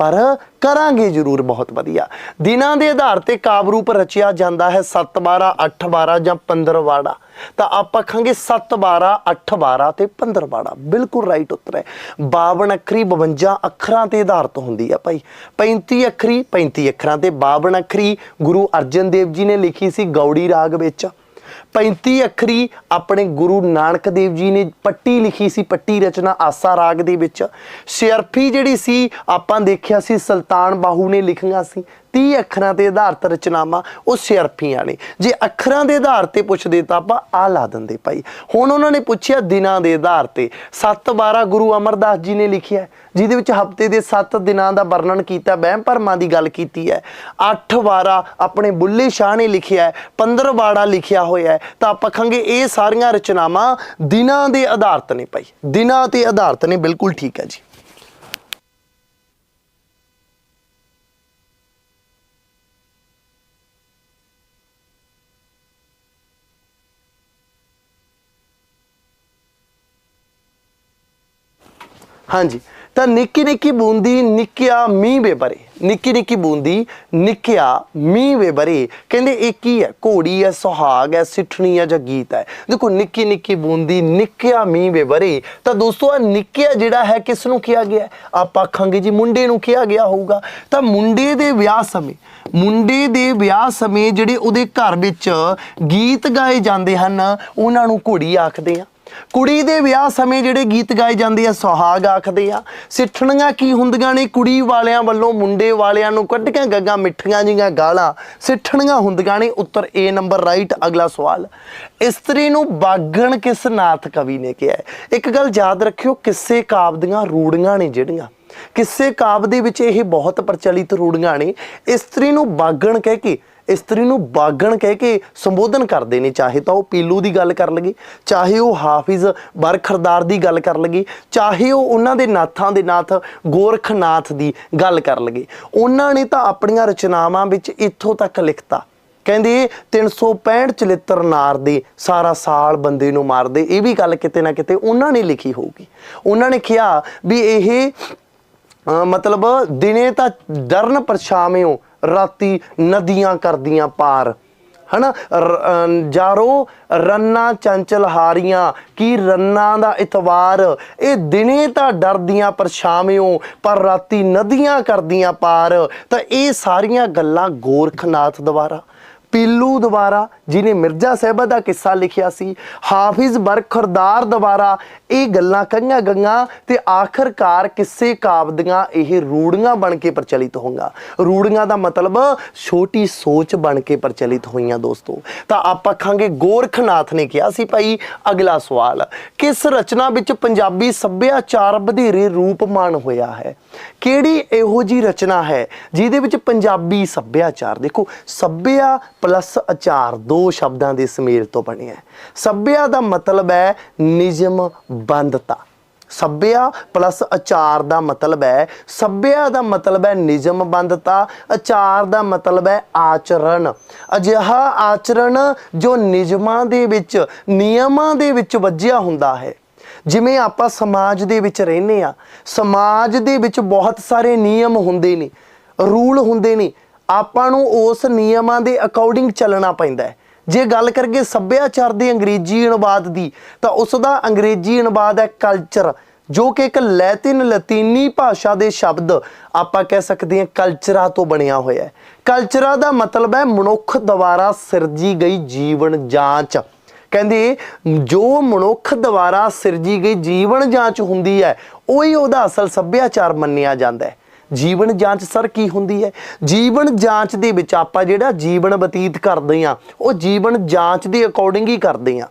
ਪਰ ਕਰਾਂਗੇ ਜ਼ਰੂਰ ਬਹੁਤ ਵਧੀਆ। ਦਿਨਾਂ ਦੇ ਆਧਾਰ ਤੇ ਕਾਵ ਰੂਪ ਰਚਿਆ ਜਾਂਦਾ ਹੈ 7 12 8 12 ਜਾਂ 15 ਵਾੜਾ ਤਾਂ ਆਪਾਂ ਕਹਾਂਗੇ 7 12 8 12 ਤੇ 15 ਵਾੜਾ ਬਿਲਕੁਲ ਰਾਈਟ ਉੱਤਰ ਹੈ। 52 ਅੱਖਰੀ 52 ਅੱਖਰਾਂ ਤੇ ਆਧਾਰਿਤ ਹੁੰਦੀ ਹੈ ਭਾਈ। 35 ਅੱਖਰੀ 35 ਅੱਖਰਾਂ ਤੇ 52 ਅੱਖਰੀ ਗੁਰੂ ਅਰਜਨ ਦੇਵ ਜੀ ਨੇ ਲਿਖੀ ਸੀ ਗੌੜੀ ਰਾਗ ਵਿੱਚ। 35 ਅੱਖਰੀ ਆਪਣੇ ਗੁਰੂ ਨਾਨਕ ਦੇਵ ਜੀ ਨੇ ਪੱਟੀ ਲਿਖੀ ਸੀ, ਪੱਟੀ ਰਚਨਾ ਆਸਾ ਰਾਗ ਦੇ ਵਿੱਚ। ਸਿਰਫੀ ਜਿਹੜੀ ਸੀ, ਆਪਾਂ ਦੇਖਿਆ ਸੀ, ਸੁਲਤਾਨ ਬਾਹੂ ਨੇ ਲਿਖੀਆਂ ਸੀ। 30 ਅੱਖਰਾਂ ਤੇ ਆਧਾਰਿਤ ਰਚਨਾਵਾਂ, ਉਹ ਸਿਰਫੀਆਂ ਨੇ। ਜੇ ਅੱਖਰਾਂ ਦੇ ਆਧਾਰ ਤੇ ਪੁੱਛਦੇ ਤਾਂ ਆਪਾਂ ਆ ਲਾ ਦਿੰਦੇ ਭਾਈ। ਹੁਣ ਉਹਨਾਂ ਨੇ ਪੁੱਛਿਆ ਦਿਨਾਂ ਦੇ ਆਧਾਰ ਤੇ। 7 12 ਗੁਰੂ ਅਮਰਦਾਸ ਜੀ ਨੇ ਲਿਖਿਆ। ਜਿਹਦੇ ਵਿੱਚ ਹਫ਼ਤੇ ਦੇ 7 ਦਿਨਾਂ ਦਾ ਵਰਣਨ ਕੀਤਾ, ਵਹਿਮ ਭਰਮਾਂ ਦੀ ਗੱਲ ਕੀਤੀ ਹੈ। 8 12 ਆਪਣੇ ਬੁੱਲੇ ਸ਼ਾਹ ਨੇ ਲਿਖਿਆ ਹੈ। 15 ਬਾੜਾ ਲਿਖਿਆ ਹੋਇਆ ਹੈ। ਤਾਂ ਆਪਾਂ ਕਹਾਂਗੇ ਇਹ ਸਾਰੀਆਂ ਰਚਨਾਵਾਂ ਦਿਨਾਂ ਦੇ ਆਧਾਰਤ ਨੇ ਭਾਈ। ਦਿਨਾਂ ਤੇ ਆਧਾਰਤ ਨੇ, ਬਿਲਕੁਲ ਠੀਕ ਹੈ ਜੀ। ਹਾਂਜੀ। ਤਾਂ ਨਿੱਕੀ ਨਿੱਕੀ ਬੂੰਦੀ ਨਿੱਕਿਆ ਮੀਂਹ ਵੇ ਬਰੇ। ਨਿੱਕੀ ਨਿੱਕੀ ਬੂੰਦੀ ਨਿੱਕਿਆ ਮੀਂਹ ਵੇ ਬਰੇ। ਕਹਿੰਦੇ ਇਹ ਕੀ ਹੈ? ਘੋੜੀ ਹੈ, ਸੁਹਾਗ ਹੈ, ਸਿੱਠਣੀ ਹੈ ਜਾਂ ਗੀਤ ਹੈ? ਦੇਖੋ, ਨਿੱਕੀ ਨਿੱਕੀ ਬੂੰਦੀ ਨਿੱਕਿਆ ਮੀਂਹ ਵੇ ਬਰੇ। ਤਾਂ ਦੋਸਤੋ ਆ ਨਿੱਕਿਆ ਜਿਹੜਾ ਹੈ, ਕਿਸ ਨੂੰ ਕਿਹਾ ਗਿਆ ਆਪਾਂ ਆਖਾਂਗੇ ਜੀ ਮੁੰਡੇ ਨੂੰ ਕਿਹਾ ਗਿਆ ਹੋਊਗਾ। ਤਾਂ ਮੁੰਡੇ ਦੇ ਵਿਆਹ ਸਮੇਂ, ਮੁੰਡੇ ਦੇ ਵਿਆਹ ਸਮੇਂ ਜਿਹੜੇ ਉਹਦੇ ਘਰ ਵਿੱਚ ਗੀਤ ਗਾਏ ਜਾਂਦੇ ਹਨ, ਉਹਨਾਂ ਨੂੰ ਘੋੜੀ ਆਖਦੇ ਆ। ਕੁੜੀ ਦੇ ਵਿਆਹ ਸਮੇਂ ਜਿਹੜੇ ਗੀਤ ਗਾਏ ਜਾਂਦੇ ਆ, ਸੁਹਾਗ ਆਖਦੇ ਆ। ਸਿੱਠਣੀਆਂ ਕੀ ਹੁੰਦੀਆਂ ਨੇ? ਕੁੜੀ ਵਾਲਿਆਂ ਵੱਲੋਂ ਮੁੰਡੇ ਵਾਲਿਆਂ ਨੂੰ ਕੱਢੀਆਂ ਗੱਗਾਂ, ਮਿੱਠੀਆਂ ਜੀਆਂ ਗਾਲਾਂ। ਸਿੱਠਣੀਆਂ ਹੁੰਦੀਆਂ ਨੇ? ਉੱਤਰ ਏ ਨੰਬਰ ਰਾਈਟ ਅਗਲਾ ਸਵਾਲ। ਇਸਤਰੀ ਨੂੰ ਬਾਗਣ ਕਿਸ ਨਾਥ ਕਵੀ ਨੇ ਕਿਹਾ ਇੱਕ ਗੱਲ ਯਾਦ ਰੱਖਿਓ, ਕਿਸੇ ਕਾਵ ਦੀਆਂ ਰੂੜੀਆਂ ਨੇ ਜਿਹੜੀਆਂ? ਕਿਸੇ ਕਾਵ ਦੇ ਵਿੱਚ ਇਹ ਬਹੁਤ ਪ੍ਰਚਲਿਤ ਰੂੜੀਆਂ ਨੇ। ਇਸਤਰੀ ਨੂੰ ਬਾਗਣ ਕਹਿ ਕੇ ਇਸਤਰੀ ਨੂੰ ਬਾਗਣ ਕਹਿ ਕੇ ਸੰਬੋਧਨ ਕਰਦੇ ਨੇ, ਚਾਹੇ ਤਾਂ ਉਹ ਪੀਲੂ ਦੀ ਗੱਲ ਕਰ ਲਗੇ, ਚਾਹੇ ਉਹ ਹਾਫਿਜ਼ ਬਰਖਰਦਾਰ ਦੀ ਗੱਲ ਕਰ ਲਗੇ, ਚਾਹੇ ਉਹ ਉਹਨਾਂ ਦੇ ਨਾਥਾਂ ਦੇ ਨਾਥ ਗੋਰਖਨਾਥ ਦੀ ਗੱਲ ਕਰ ਲਗੇ। ਉਹਨਾਂ ਨੇ ਤਾਂ ਆਪਣੀਆਂ ਰਚਨਾਵਾਂ ਵਿੱਚ ਇੱਥੋਂ ਤੱਕ ਲਿਖਤਾ। ਕਹਿੰਦੇ 365 ਚਲਿੱਤਰ ਨਾਰ ਦੇ ਸਾਰਾ ਸਾਲ ਬੰਦੇ ਨੂੰ ਮਾਰਦੇ, ਇਹ ਵੀ ਗੱਲ ਕਿਤੇ ਨਾ ਕਿਤੇ ਉਹਨਾਂ ਨੇ ਲਿਖੀ ਹੋਊਗੀ। ਉਹਨਾਂ ਨੇ ਕਿਹਾ ਵੀ ਇਹ ਮਤਲਬ ਦਿਨੇ ਤਾਂ ਡਰਨ ਪਰਛਾਵਿਓ ਰਾਤੀ ਨਦੀਆਂ ਕਰਦੀਆਂ ਪਾਰ। ਹਨਾ? ਰ- ਅਹ, ਜਾਰੋ, ਰੰਨਾ ਚੰਚਲ ਹਾਰੀਆਂ ਕੀ ਰੰਨਾ ਦਾ ਇਤਵਾਰ? ਇਹ ਦਿਨੇ ਤਾਂ ਡਰਦੀਆਂ ਪਰਛਾਵਿਓ ਪਰ ਰਾਤੀ ਨਦੀਆਂ ਕਰਦੀਆਂ ਪਾਰ। ਤਾਂ ਇਹ ਸਾਰੀਆਂ ਗੱਲਾਂ ਗੋਰਖਨਾਥ ਦੁਆਰਾ ਪੀਲੂ ਦੁਆਰਾ ਜਿਨੇ ਮਿਰਜ਼ਾ ਸਾਹਿਬਾ ਦਾ ਕਿੱਸਾ ਲਿਖਿਆ ਸੀ, ਹਾਫਿਜ਼ ਬਰਖਰਦਾਰ ਦੁਆਰਾ ਇਹ ਗੱਲਾਂ ਕਈਆਂ ਗਈਆਂ ਤੇ ਆਖਰਕਾਰ ਕਿੱਸੇ ਕਾਵਦੀਆਂ ਇਹ ਰੂੜੀਆਂ ਬਣ ਕੇ ਪ੍ਰਚਲਿਤ ਹੋਈਆਂ। ਰੂੜੀਆਂ ਦਾ ਮਤਲਬ ਛੋਟੀ ਸੋਚ ਬਣ ਕੇ ਪ੍ਰਚਲਿਤ ਹੋਈਆਂ ਦੋਸਤੋ। ਤਾਂ ਆਪਾਂ ਖਾਂਗੇ ਗੋਰਖਨਾਥ ਨੇ ਕਿਹਾ ਸੀ ਭਾਈ, ਅਗਲਾ ਸਵਾਲ, ਕਿਸ ਰਚਨਾ ਵਿੱਚ ਪੰਜਾਬੀ ਸੱਭਿਆਚਾਰ ਵਧੇਰੇ ਰੂਪਮਾਨ ਹੋਇਆ ਹੈ? ਕਿਹੜੀ ਇਹੋ ਜੀ ਰਚਨਾ ਹੈ ਜਿਹਦੇ ਵਿੱਚ ਪੰਜਾਬੀ ਸੱਭਿਆਚਾਰ, ਦੇਖੋ ਸੱਭਿਆ ਪਲੱਸ ਆਚਾਰ ਦੋ ਸ਼ਬਦਾਂ ਦੇ ਸਮੇਲ ਤੋਂ ਬਣਿਆ ਹੈ। ਸੱਭਿਆ ਦਾ ਮਤਲਬ ਹੈ ਨਿਯਮ ਬੰਦਤਾ ਸੱਭਿਆ ਪਲੱਸ ਆਚਾਰ ਦਾ ਮਤਲਬ ਹੈ, ਸੱਭਿਆ ਦਾ ਮਤਲਬ ਹੈ ਨਿਯਮ ਬੰਦਤਾ ਆਚਾਰ ਦਾ ਮਤਲਬ ਹੈ ਆਚਰਣ। ਅਜਿਹਾ ਆਚਰਣ ਜੋ ਨਿਯਮਾਂ ਦੇ ਵਿੱਚ, ਨਿਯਮਾਂ ਦੇ ਵਿੱਚ ਵੱਜਿਆ ਹੁੰਦਾ ਹੈ। ਜਿਵੇਂ ਆਪਾਂ ਸਮਾਜ ਦੇ ਵਿੱਚ ਰਹਿੰਦੇ ਆ ਸਮਾਜ ਦੇ ਵਿੱਚ ਬਹੁਤ ਸਾਰੇ ਨਿਯਮ ਹੁੰਦੇ ਨੇ, ਰੂਲ ਹੁੰਦੇ ਨੇ, ਆਪਾਂ ਨੂੰ ਉਸ ਨਿਯਮਾਂ ਦੇ ਅਕੋਰਡਿੰਗ ਚੱਲਣਾ ਪੈਂਦਾ ਹੈ। ਜੇ ਗੱਲ ਕਰੀਏ ਸੱਭਿਆਚਾਰ ਦੇ ਅੰਗਰੇਜ਼ੀ ਅਨੁਵਾਦ ਦੀ, ਤਾਂ ਉਸ ਦਾ ਅੰਗਰੇਜ਼ੀ ਅਨੁਵਾਦ ਹੈ ਕਲਚਰ ਜੋ ਕਿ ਇੱਕ ਲੈਤਿਨ ਲਤੀਨੀ ਭਾਸ਼ਾ ਦੇ ਸ਼ਬਦ ਆਪਾਂ ਕਹਿ ਸਕਦੇ ਹਾਂ ਕਲਚਰਾ ਤੋਂ ਬਣਿਆ ਹੋਇਆ ਹੈ। ਕਲਚਰਾ ਦਾ ਮਤਲਬ ਹੈ ਮਨੁੱਖ ਦੁਆਰਾ ਸਿਰਜੀ ਗਈ ਜੀਵਨ ਜਾਂਚ। ਕਹਿੰਦੇ, ਜੋ ਮਨੁੱਖ ਦੁਆਰਾ ਸਿਰਜੀ ਗਈ ਜੀਵਨ ਜਾਂਚ ਹੁੰਦੀ ਹੈ, ਉਹੀ ਉਹਦਾ ਅਸਲ ਸੱਭਿਆਚਾਰ ਮੰਨਿਆ ਜਾਂਦਾ ਹੈ। ਜੀਵਨ ਜਾਂਚ ਸਰ ਕੀ ਹੁੰਦੀ ਹੈ? ਜੀਵਨ ਜਾਂਚ ਦੇ ਵਿੱਚ ਆਪਾਂ ਜਿਹੜਾ ਜੀਵਨ ਬਤੀਤ ਕਰਦੇ ਆ ਉਹ ਜੀਵਨ ਜਾਂਚ ਦੇ ਅਕੋਰਡਿੰਗ ਹੀ ਕਰਦੇ ਆ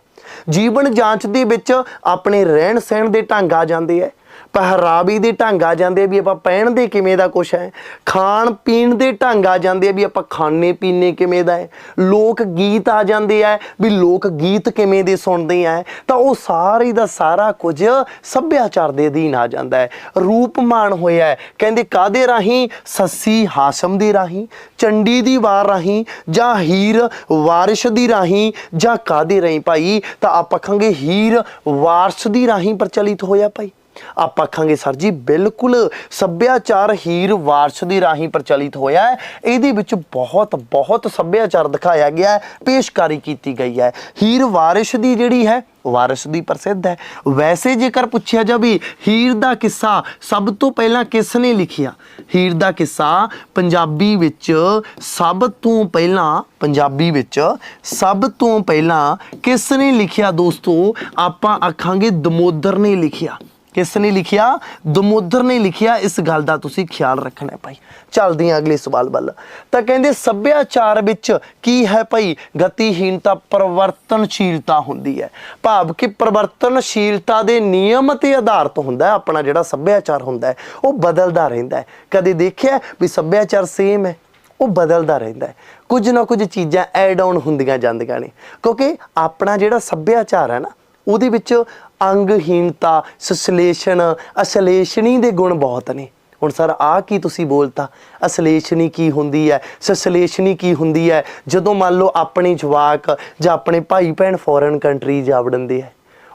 ਜੀਵਨ ਜਾਂਚ ਦੇ ਵਿੱਚ ਆਪਣੇ ਰਹਿਣ ਸਹਿਣ ਦੇ ਢੰਗ ਆ ਜਾਂਦੇ ਆ ਪਹਿਰਾਵੇ ਦੇ ਢੰਗ ਆ ਜਾਂਦੇ ਆ ਵੀ ਆਪਾਂ ਪਹਿਣ ਦੇ ਕਿਵੇਂ ਦਾ ਕੁਛ ਹੈ। ਖਾਣ ਪੀਣ ਦੇ ਢੰਗ ਆ ਜਾਂਦੇ ਆ ਵੀ ਆਪਾਂ ਖਾਣੇ ਪੀਣੇ ਕਿਵੇਂ ਦਾ ਹੈ। ਲੋਕ ਗੀਤ ਆ ਜਾਂਦੇ ਆ ਵੀ ਲੋਕ ਗੀਤ ਕਿਵੇਂ ਦੇ ਸੁਣਦੇ ਆ। ਤਾਂ ਉਹ ਸਾਰੇ ਦਾ ਸਾਰਾ ਕੁਝ ਸੱਭਿਆਚਾਰ ਦੇ ਅਧੀਨ ਆ ਜਾਂਦਾ ਹੈ। ਰੂਪਮਾਨ ਹੋਇਆ ਹੈ। ਕਹਿੰਦੇ ਕਾਦੇ ਰਾਹੀਂ? ਸੱਸੀ ਹਾਸ਼ਮ ਦੀ ਰਾਹੀਂ, ਚੰਡੀ ਦੀ ਵਾਰ ਰਾਹੀਂ ਜਾਂ ਹੀਰ ਵਾਰਿਸ਼ ਦੀ ਰਾਹੀਂ ਜਾਂ ਕਾਦੇ ਰਾਹੀਂ ਭਾਈ? ਤਾਂ ਆਪਾਂ ਕਹਾਂਗੇ ਹੀਰ ਵਾਰਸ਼ ਦੀ ਰਾਹੀਂ ਪ੍ਰਚਲਿਤ ਹੋਇਆ ਭਾਈ। ਆਪਾਂ ਆਖਾਂਗੇ ਸਰ ਜੀ, ਬਿਲਕੁਲ ਸੱਭਿਆਚਾਰ ਹੀਰ ਵਾਰਸ਼ ਦੀ ਰਾਹੀਂ ਪ੍ਰਚਲਿਤ ਹੋਇਆ ਹੈ। ਇਹਦੇ ਵਿੱਚ ਬਹੁਤ ਬਹੁਤ ਸੱਭਿਆਚਾਰ ਦਿਖਾਇਆ ਗਿਆ ਹੈ, ਪੇਸ਼ਕਾਰੀ ਕੀਤੀ ਗਈ ਹੈ। ਹੀਰ ਵਾਰਿਸ਼ ਦੀ ਜਿਹੜੀ ਹੈ, ਵਾਰਿਸ਼ ਦੀ ਪ੍ਰਸਿੱਧ ਹੈ। ਵੈਸੇ ਜੇਕਰ ਪੁੱਛਿਆ ਜਾਵੇ, ਹੀਰ ਦਾ ਕਿੱਸਾ ਸਭ ਤੋਂ ਪਹਿਲਾਂ ਕਿਸ ਨੇ ਲਿਖਿਆ? ਹੀਰ ਦਾ ਕਿੱਸਾ ਪੰਜਾਬੀ ਵਿੱਚ ਸਭ ਤੋਂ ਪਹਿਲਾਂ, ਪੰਜਾਬੀ ਵਿੱਚ ਸਭ ਤੋਂ ਪਹਿਲਾਂ ਕਿਸ ਨੇ ਲਿਖਿਆ ਦੋਸਤੋ? ਆਪਾਂ ਆਖਾਂਗੇ ਦਮੋਦਰ ਨੇ ਲਿਖਿਆ। ਕਿਸ ਨੇ ਲਿਖਿਆ? ਦਮੋਦਰ ਨੇ ਲਿਖਿਆ, ਇਸ ਗੱਲ ਦਾ ਤੁਸੀਂ ਖਿਆਲ ਰੱਖਣਾ ਹੈ ਭਾਈ। ਚੱਲਦੇ ਹਾਂ ਅਗਲੇ ਸਵਾਲ ਵੱਲ। ਤਾਂ ਕਹਿੰਦੇ, ਸੱਭਿਆਚਾਰ ਵਿੱਚ ਕੀ ਹੈ ਭਾਈ? ਗਤੀਹੀਨਤਾ ਪਰਿਵਰਤਨਸ਼ੀਲਤਾ ਹੁੰਦੀ ਹੈ। ਭਾਵ ਕਿ ਪਰਿਵਰਤਨਸ਼ੀਲਤਾ ਦੇ ਨਿਯਮ ਤੇ ਆਧਾਰਿਤ ਹੁੰਦਾ ਹੈ, ਆਪਣਾ ਜਿਹੜਾ ਸੱਭਿਆਚਾਰ ਹੁੰਦਾ ਹੈ, ਉਹ ਬਦਲਦਾ ਰਹਿੰਦਾ ਹੈ। ਕਦੇ ਦੇਖਿਆ ਵੀ ਸੱਭਿਆਚਾਰ ਸੇਮ ਹੈ? ਉਹ ਬਦਲਦਾ ਰਹਿੰਦਾ ਹੈ। ਕੁਝ ਨਾ ਕੁਝ ਚੀਜ਼ਾਂ ਐਡ ਆਨ ਹੁੰਦੀਆਂ ਜਾਂਦੀਆਂ ਨੇ। ਕਿਉਂਕਿ ਆਪਣਾ ਜਿਹੜਾ ਸੱਭਿਆਚਾਰ ਹੈ ਨਾ, ਉਹਦੇ ਵਿੱਚ ਅੰਗਹੀਣਤਾ ਸਸਲੇਸ਼ਨ ਅਸਲੇਸ਼ਣੀ ਦੇ ਗੁਣ ਬਹੁਤ ਨੇ। ਹੁਣ ਸਰ ਆ ਕੀ ਤੁਸੀਂ ਬੋਲਤਾ? ਅਸਲੇਸ਼ਣੀ ਕੀ ਹੁੰਦੀ ਹੈ? ਸਸਲੇਸ਼ਣੀ ਕੀ ਹੁੰਦੀ ਹੈ? ਜਦੋਂ ਮੰਨ ਲਓ ਆਪਣੇ ਜਵਾਕ ਜਾਂ ਆਪਣੇ ਭਾਈ ਭੈਣ ਫੋਰਨ ਕੰਟਰੀ ਜਾ ਵੜਨਦੇ ਹੈ,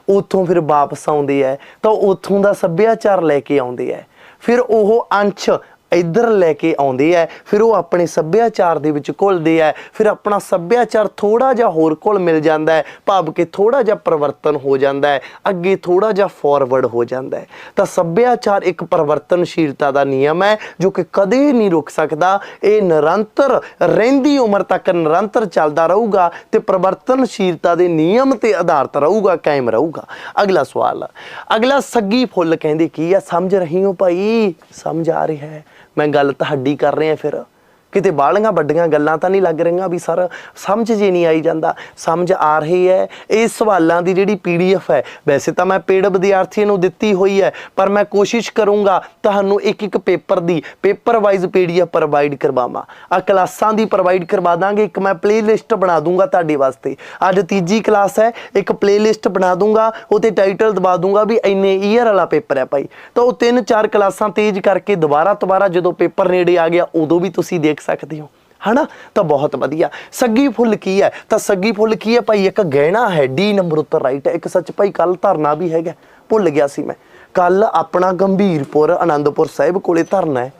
ਉੱਥੋਂ ਫਿਰ ਵਾਪਸ ਆਉਂਦੇ ਹੈ, ਤਾਂ ਉੱਥੋਂ ਦਾ ਸੱਭਿਆਚਾਰ ਲੈ ਕੇ ਆਉਂਦੇ ਹੈ। ਫਿਰ ਉਹ ਅੰਸ਼ ਇੱਧਰ ਲੈ ਕੇ ਆਉਂਦੇ ਆ, ਫਿਰ ਉਹ ਆਪਣੇ ਸੱਭਿਆਚਾਰ ਦੇ ਵਿੱਚ ਘੁਲਦੇ ਆ, ਫਿਰ ਆਪਣਾ ਸੱਭਿਆਚਾਰ ਥੋੜਾ ਜਿਹਾ ਹੋਰ ਘੁਲ ਮਿਲ ਜਾਂਦਾ ਹੈ, ਭਾਵ ਕਿ ਥੋੜਾ ਜਿਹਾ ਪਰਿਵਰਤਨ ਹੋ ਜਾਂਦਾ ਹੈ, ਅੱਗੇ ਥੋੜਾ ਜਿਹਾ ਫਾਰਵਰਡ ਹੋ ਜਾਂਦਾ ਹੈ। ਤਾਂ ਸੱਭਿਆਚਾਰ ਇੱਕ ਪਰਿਵਰਤਨਸ਼ੀਲਤਾ ਦਾ ਨਿਯਮ ਹੈ, ਜੋ ਕਿ ਕਦੇ ਨਹੀਂ ਰੁਕ ਸਕਦਾ। ਇਹ ਨਿਰੰਤਰ ਰਹਿੰਦੀ ਉਮਰ ਤੱਕ ਨਿਰੰਤਰ ਚੱਲਦਾ ਰਹੂਗਾ ਤੇ ਪਰਿਵਰਤਨਸ਼ੀਲਤਾ ਦੇ ਨਿਯਮ ਤੇ ਆਧਾਰਿਤ ਰਹੂਗਾ, ਕਾਇਮ ਰਹੂਗਾ। ਅਗਲਾ ਸਵਾਲ, ਅਗਲਾ ਸੱਗੀ ਫੁੱਲ ਕਹਿੰਦੇ ਕੀ ਆ? ਸਮਝ ਰਹੀ ਹੋ ਭਾਈ? ਸਮਝ ਆ ਰਿਹਾ ਹੈ। ਮੈਂ ਗੱਲ ਤੁਹਾਡੀ ਕਰ ਰਿਹਾ ਫਿਰ। ਕਿਤੇ ਬਾਲੀਆਂ ਵੱਡੀਆਂ ਗੱਲਾਂ ਤਾਂ ਨਹੀਂ ਲੱਗ ਰਹੀਆਂ ਵੀ ਸਰ, ਸਮਝ ਜੇ ਨਹੀਂ ਆਈ ਜਾਂਦਾ, ਸਮਝ ਆ ਰਹੀ ਹੈ। ਇਹ ਸਵਾਲਾਂ ਦੀ ਜਿਹੜੀ ਪੀਡੀਐਫ ਹੈ, ਵੈਸੇ ਤਾਂ ਮੈਂ ਪੇਡ ਵਿਦਿਆਰਥੀਆਂ ਨੂੰ ਦਿੱਤੀ ਹੋਈ ਹੈ, ਪਰ ਮੈਂ ਕੋਸ਼ਿਸ਼ ਕਰੂੰਗਾ ਤੁਹਾਨੂੰ ਇੱਕ ਇੱਕ ਪੇਪਰ ਦੀ, ਪੇਪਰ ਵਾਈਜ਼ ਪੀਡੀਐਫ ਪ੍ਰੋਵਾਈਡ ਕਰਵਾਵਾਂ। ਆ ਕਲਾਸਾਂ ਦੀ ਪ੍ਰੋਵਾਈਡ ਕਰਵਾ ਦਾਂਗੇ, ਇੱਕ ਮੈਂ ਪਲੇਲਿਸਟ ਬਣਾ ਦੂੰਗਾ ਤੁਹਾਡੇ ਵਾਸਤੇ। ਅੱਜ ਤੀਜੀ ਕਲਾਸ ਹੈ, ਇੱਕ ਪਲੇਲਿਸਟ ਬਣਾ ਦੂੰਗਾ, ਉਹਤੇ ਟਾਈਟਲ ਦਵਾ ਦੂੰਗਾ ਵੀ ਇੰਨੇ ਈਅਰ ਵਾਲਾ ਪੇਪਰ ਹੈ ਭਾਈ। ਤਾਂ ਉਹ ਤਿੰਨ ਚਾਰ ਕਲਾਸਾਂ ਤੇਜ਼ ਕਰਕੇ ਦੁਬਾਰਾ ਦੁਬਾਰਾ ਜਦੋਂ ਪੇਪਰ ਨੇੜੇ ਆ ਗਿਆ, ਉਦੋਂ ਵੀ ਤੁਸੀਂ ਦੇਖ ਸਕਦੇ ਹੋ। ਹਨਾ? ਤਾਂ ਬਹੁਤ ਵਧੀਆ। ਸੱਗੀ ਫੁੱਲ ਕੀ ਹੈ? ਤਾਂ ਸੱਗੀ ਫੁੱਲ ਕੀ ਹੈ? ਭਾਈ ਇੱਕ ਗਹਿਣਾ ਹੈ ਡੀ ਨੰਬਰ ਉੱਤਰ ਰਾਈਟ ਹੈ। ਇੱਕ ਸੱਚ ਭਾਈ ਕੱਲ ਧਰਨਾ ਵੀ ਹੈਗਾ। ਭੁੱਲ ਗਿਆ ਸੀ ਮੈਂ। ਕੱਲ ਆਪਣਾ ਗੰਭੀਰਪੁਰ, ਆਨੰਦਪੁਰ ਸਾਹਿਬ ਕੋਲੇ ਧਰਨਾ ਹੈ।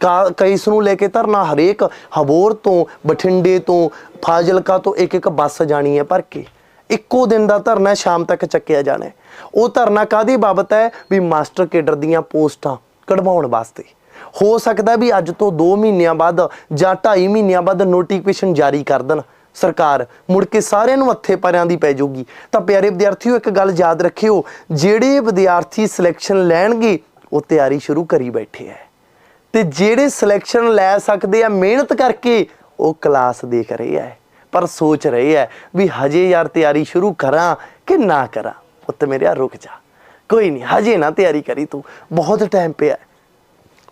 ਕਾ ਨੂੰ ਲੈ ਕੇ ਧਰਨਾ ਹਰੇਕ ਹਬੋਰ ਤੋਂ, ਬਠਿੰਡੇ ਤੋਂ, ਫਾਜ਼ਿਲਕਾ ਤੋਂ ਇੱਕ ਇੱਕ ਬੱਸ ਜਾਣੀ ਹੈ ਭਰ ਕੇ। ਇੱਕੋ ਦਿਨ ਦਾ ਧਰਨਾ ਸ਼ਾਮ ਤੱਕ ਚੱਕਿਆ ਜਾਣਾ ਉਹ ਧਰਨਾ ਕਾਦੀ ਬਾਬਤ ਹੈ? ਵੀ ਮਾਸਟਰ ਕੇਡਰ ਦੀਆਂ ਪੋਸਟਾਂ ਕਢਵਾਉਣ ਵਾਸਤੇ। ਹੋ ਸਕਦਾ ਵੀ ਅੱਜ ਤੋਂ 2 ਮਹੀਨਿਆਂ ਬਾਅਦ ਜਾਂ 2.5 ਮਹੀਨਿਆਂ ਬਾਅਦ ਨੋਟੀਫਿਕੇਸ਼ਨ ਜਾਰੀ ਕਰ ਦੇਣ। ਸਰਕਾਰ ਮੁੜ ਕੇ ਸਾਰਿਆਂ ਨੂੰ ਹੱਥੇ ਪਰਿਆਂ ਦੀ ਪੈ ਜਾਊਗੀ। ਤਾਂ ਪਿਆਰੇ ਵਿਦਿਆਰਥੀਓ, ਇੱਕ ਗੱਲ ਯਾਦ ਰੱਖਿਓ, ਜਿਹੜੇ ਵਿਦਿਆਰਥੀ ਸਿਲੈਕਸ਼ਨ ਲੈਣਗੇ, ਉਹ ਤਿਆਰੀ ਸ਼ੁਰੂ ਕਰੀ ਬੈਠੇ ਐ। ਤੇ ਜਿਹੜੇ ਸਿਲੈਕਸ਼ਨ ਲੈ ਸਕਦੇ ਆ ਮਿਹਨਤ ਕਰਕੇ, ਉਹ ਕਲਾਸ ਦੇਖ ਰਹੇ ਐ, ਪਰ ਸੋਚ ਰਹੇ ਐ ਵੀ ਹਜੇ ਯਾਰ ਤਿਆਰੀ ਸ਼ੁਰੂ ਕਰਾਂ ਕਿ ਨਾ ਕਰਾਂ। ਉੱਤੇ ਮੇਰੇ ਆ ਰੁਕ ਜਾ। ਕੋਈ ਨਹੀਂ, ਹਜੇ ਨਾ ਤਿਆਰੀ ਕਰੀ ਤੂੰ। ਬਹੁਤ ਟਾਈਮ ਪਿਆ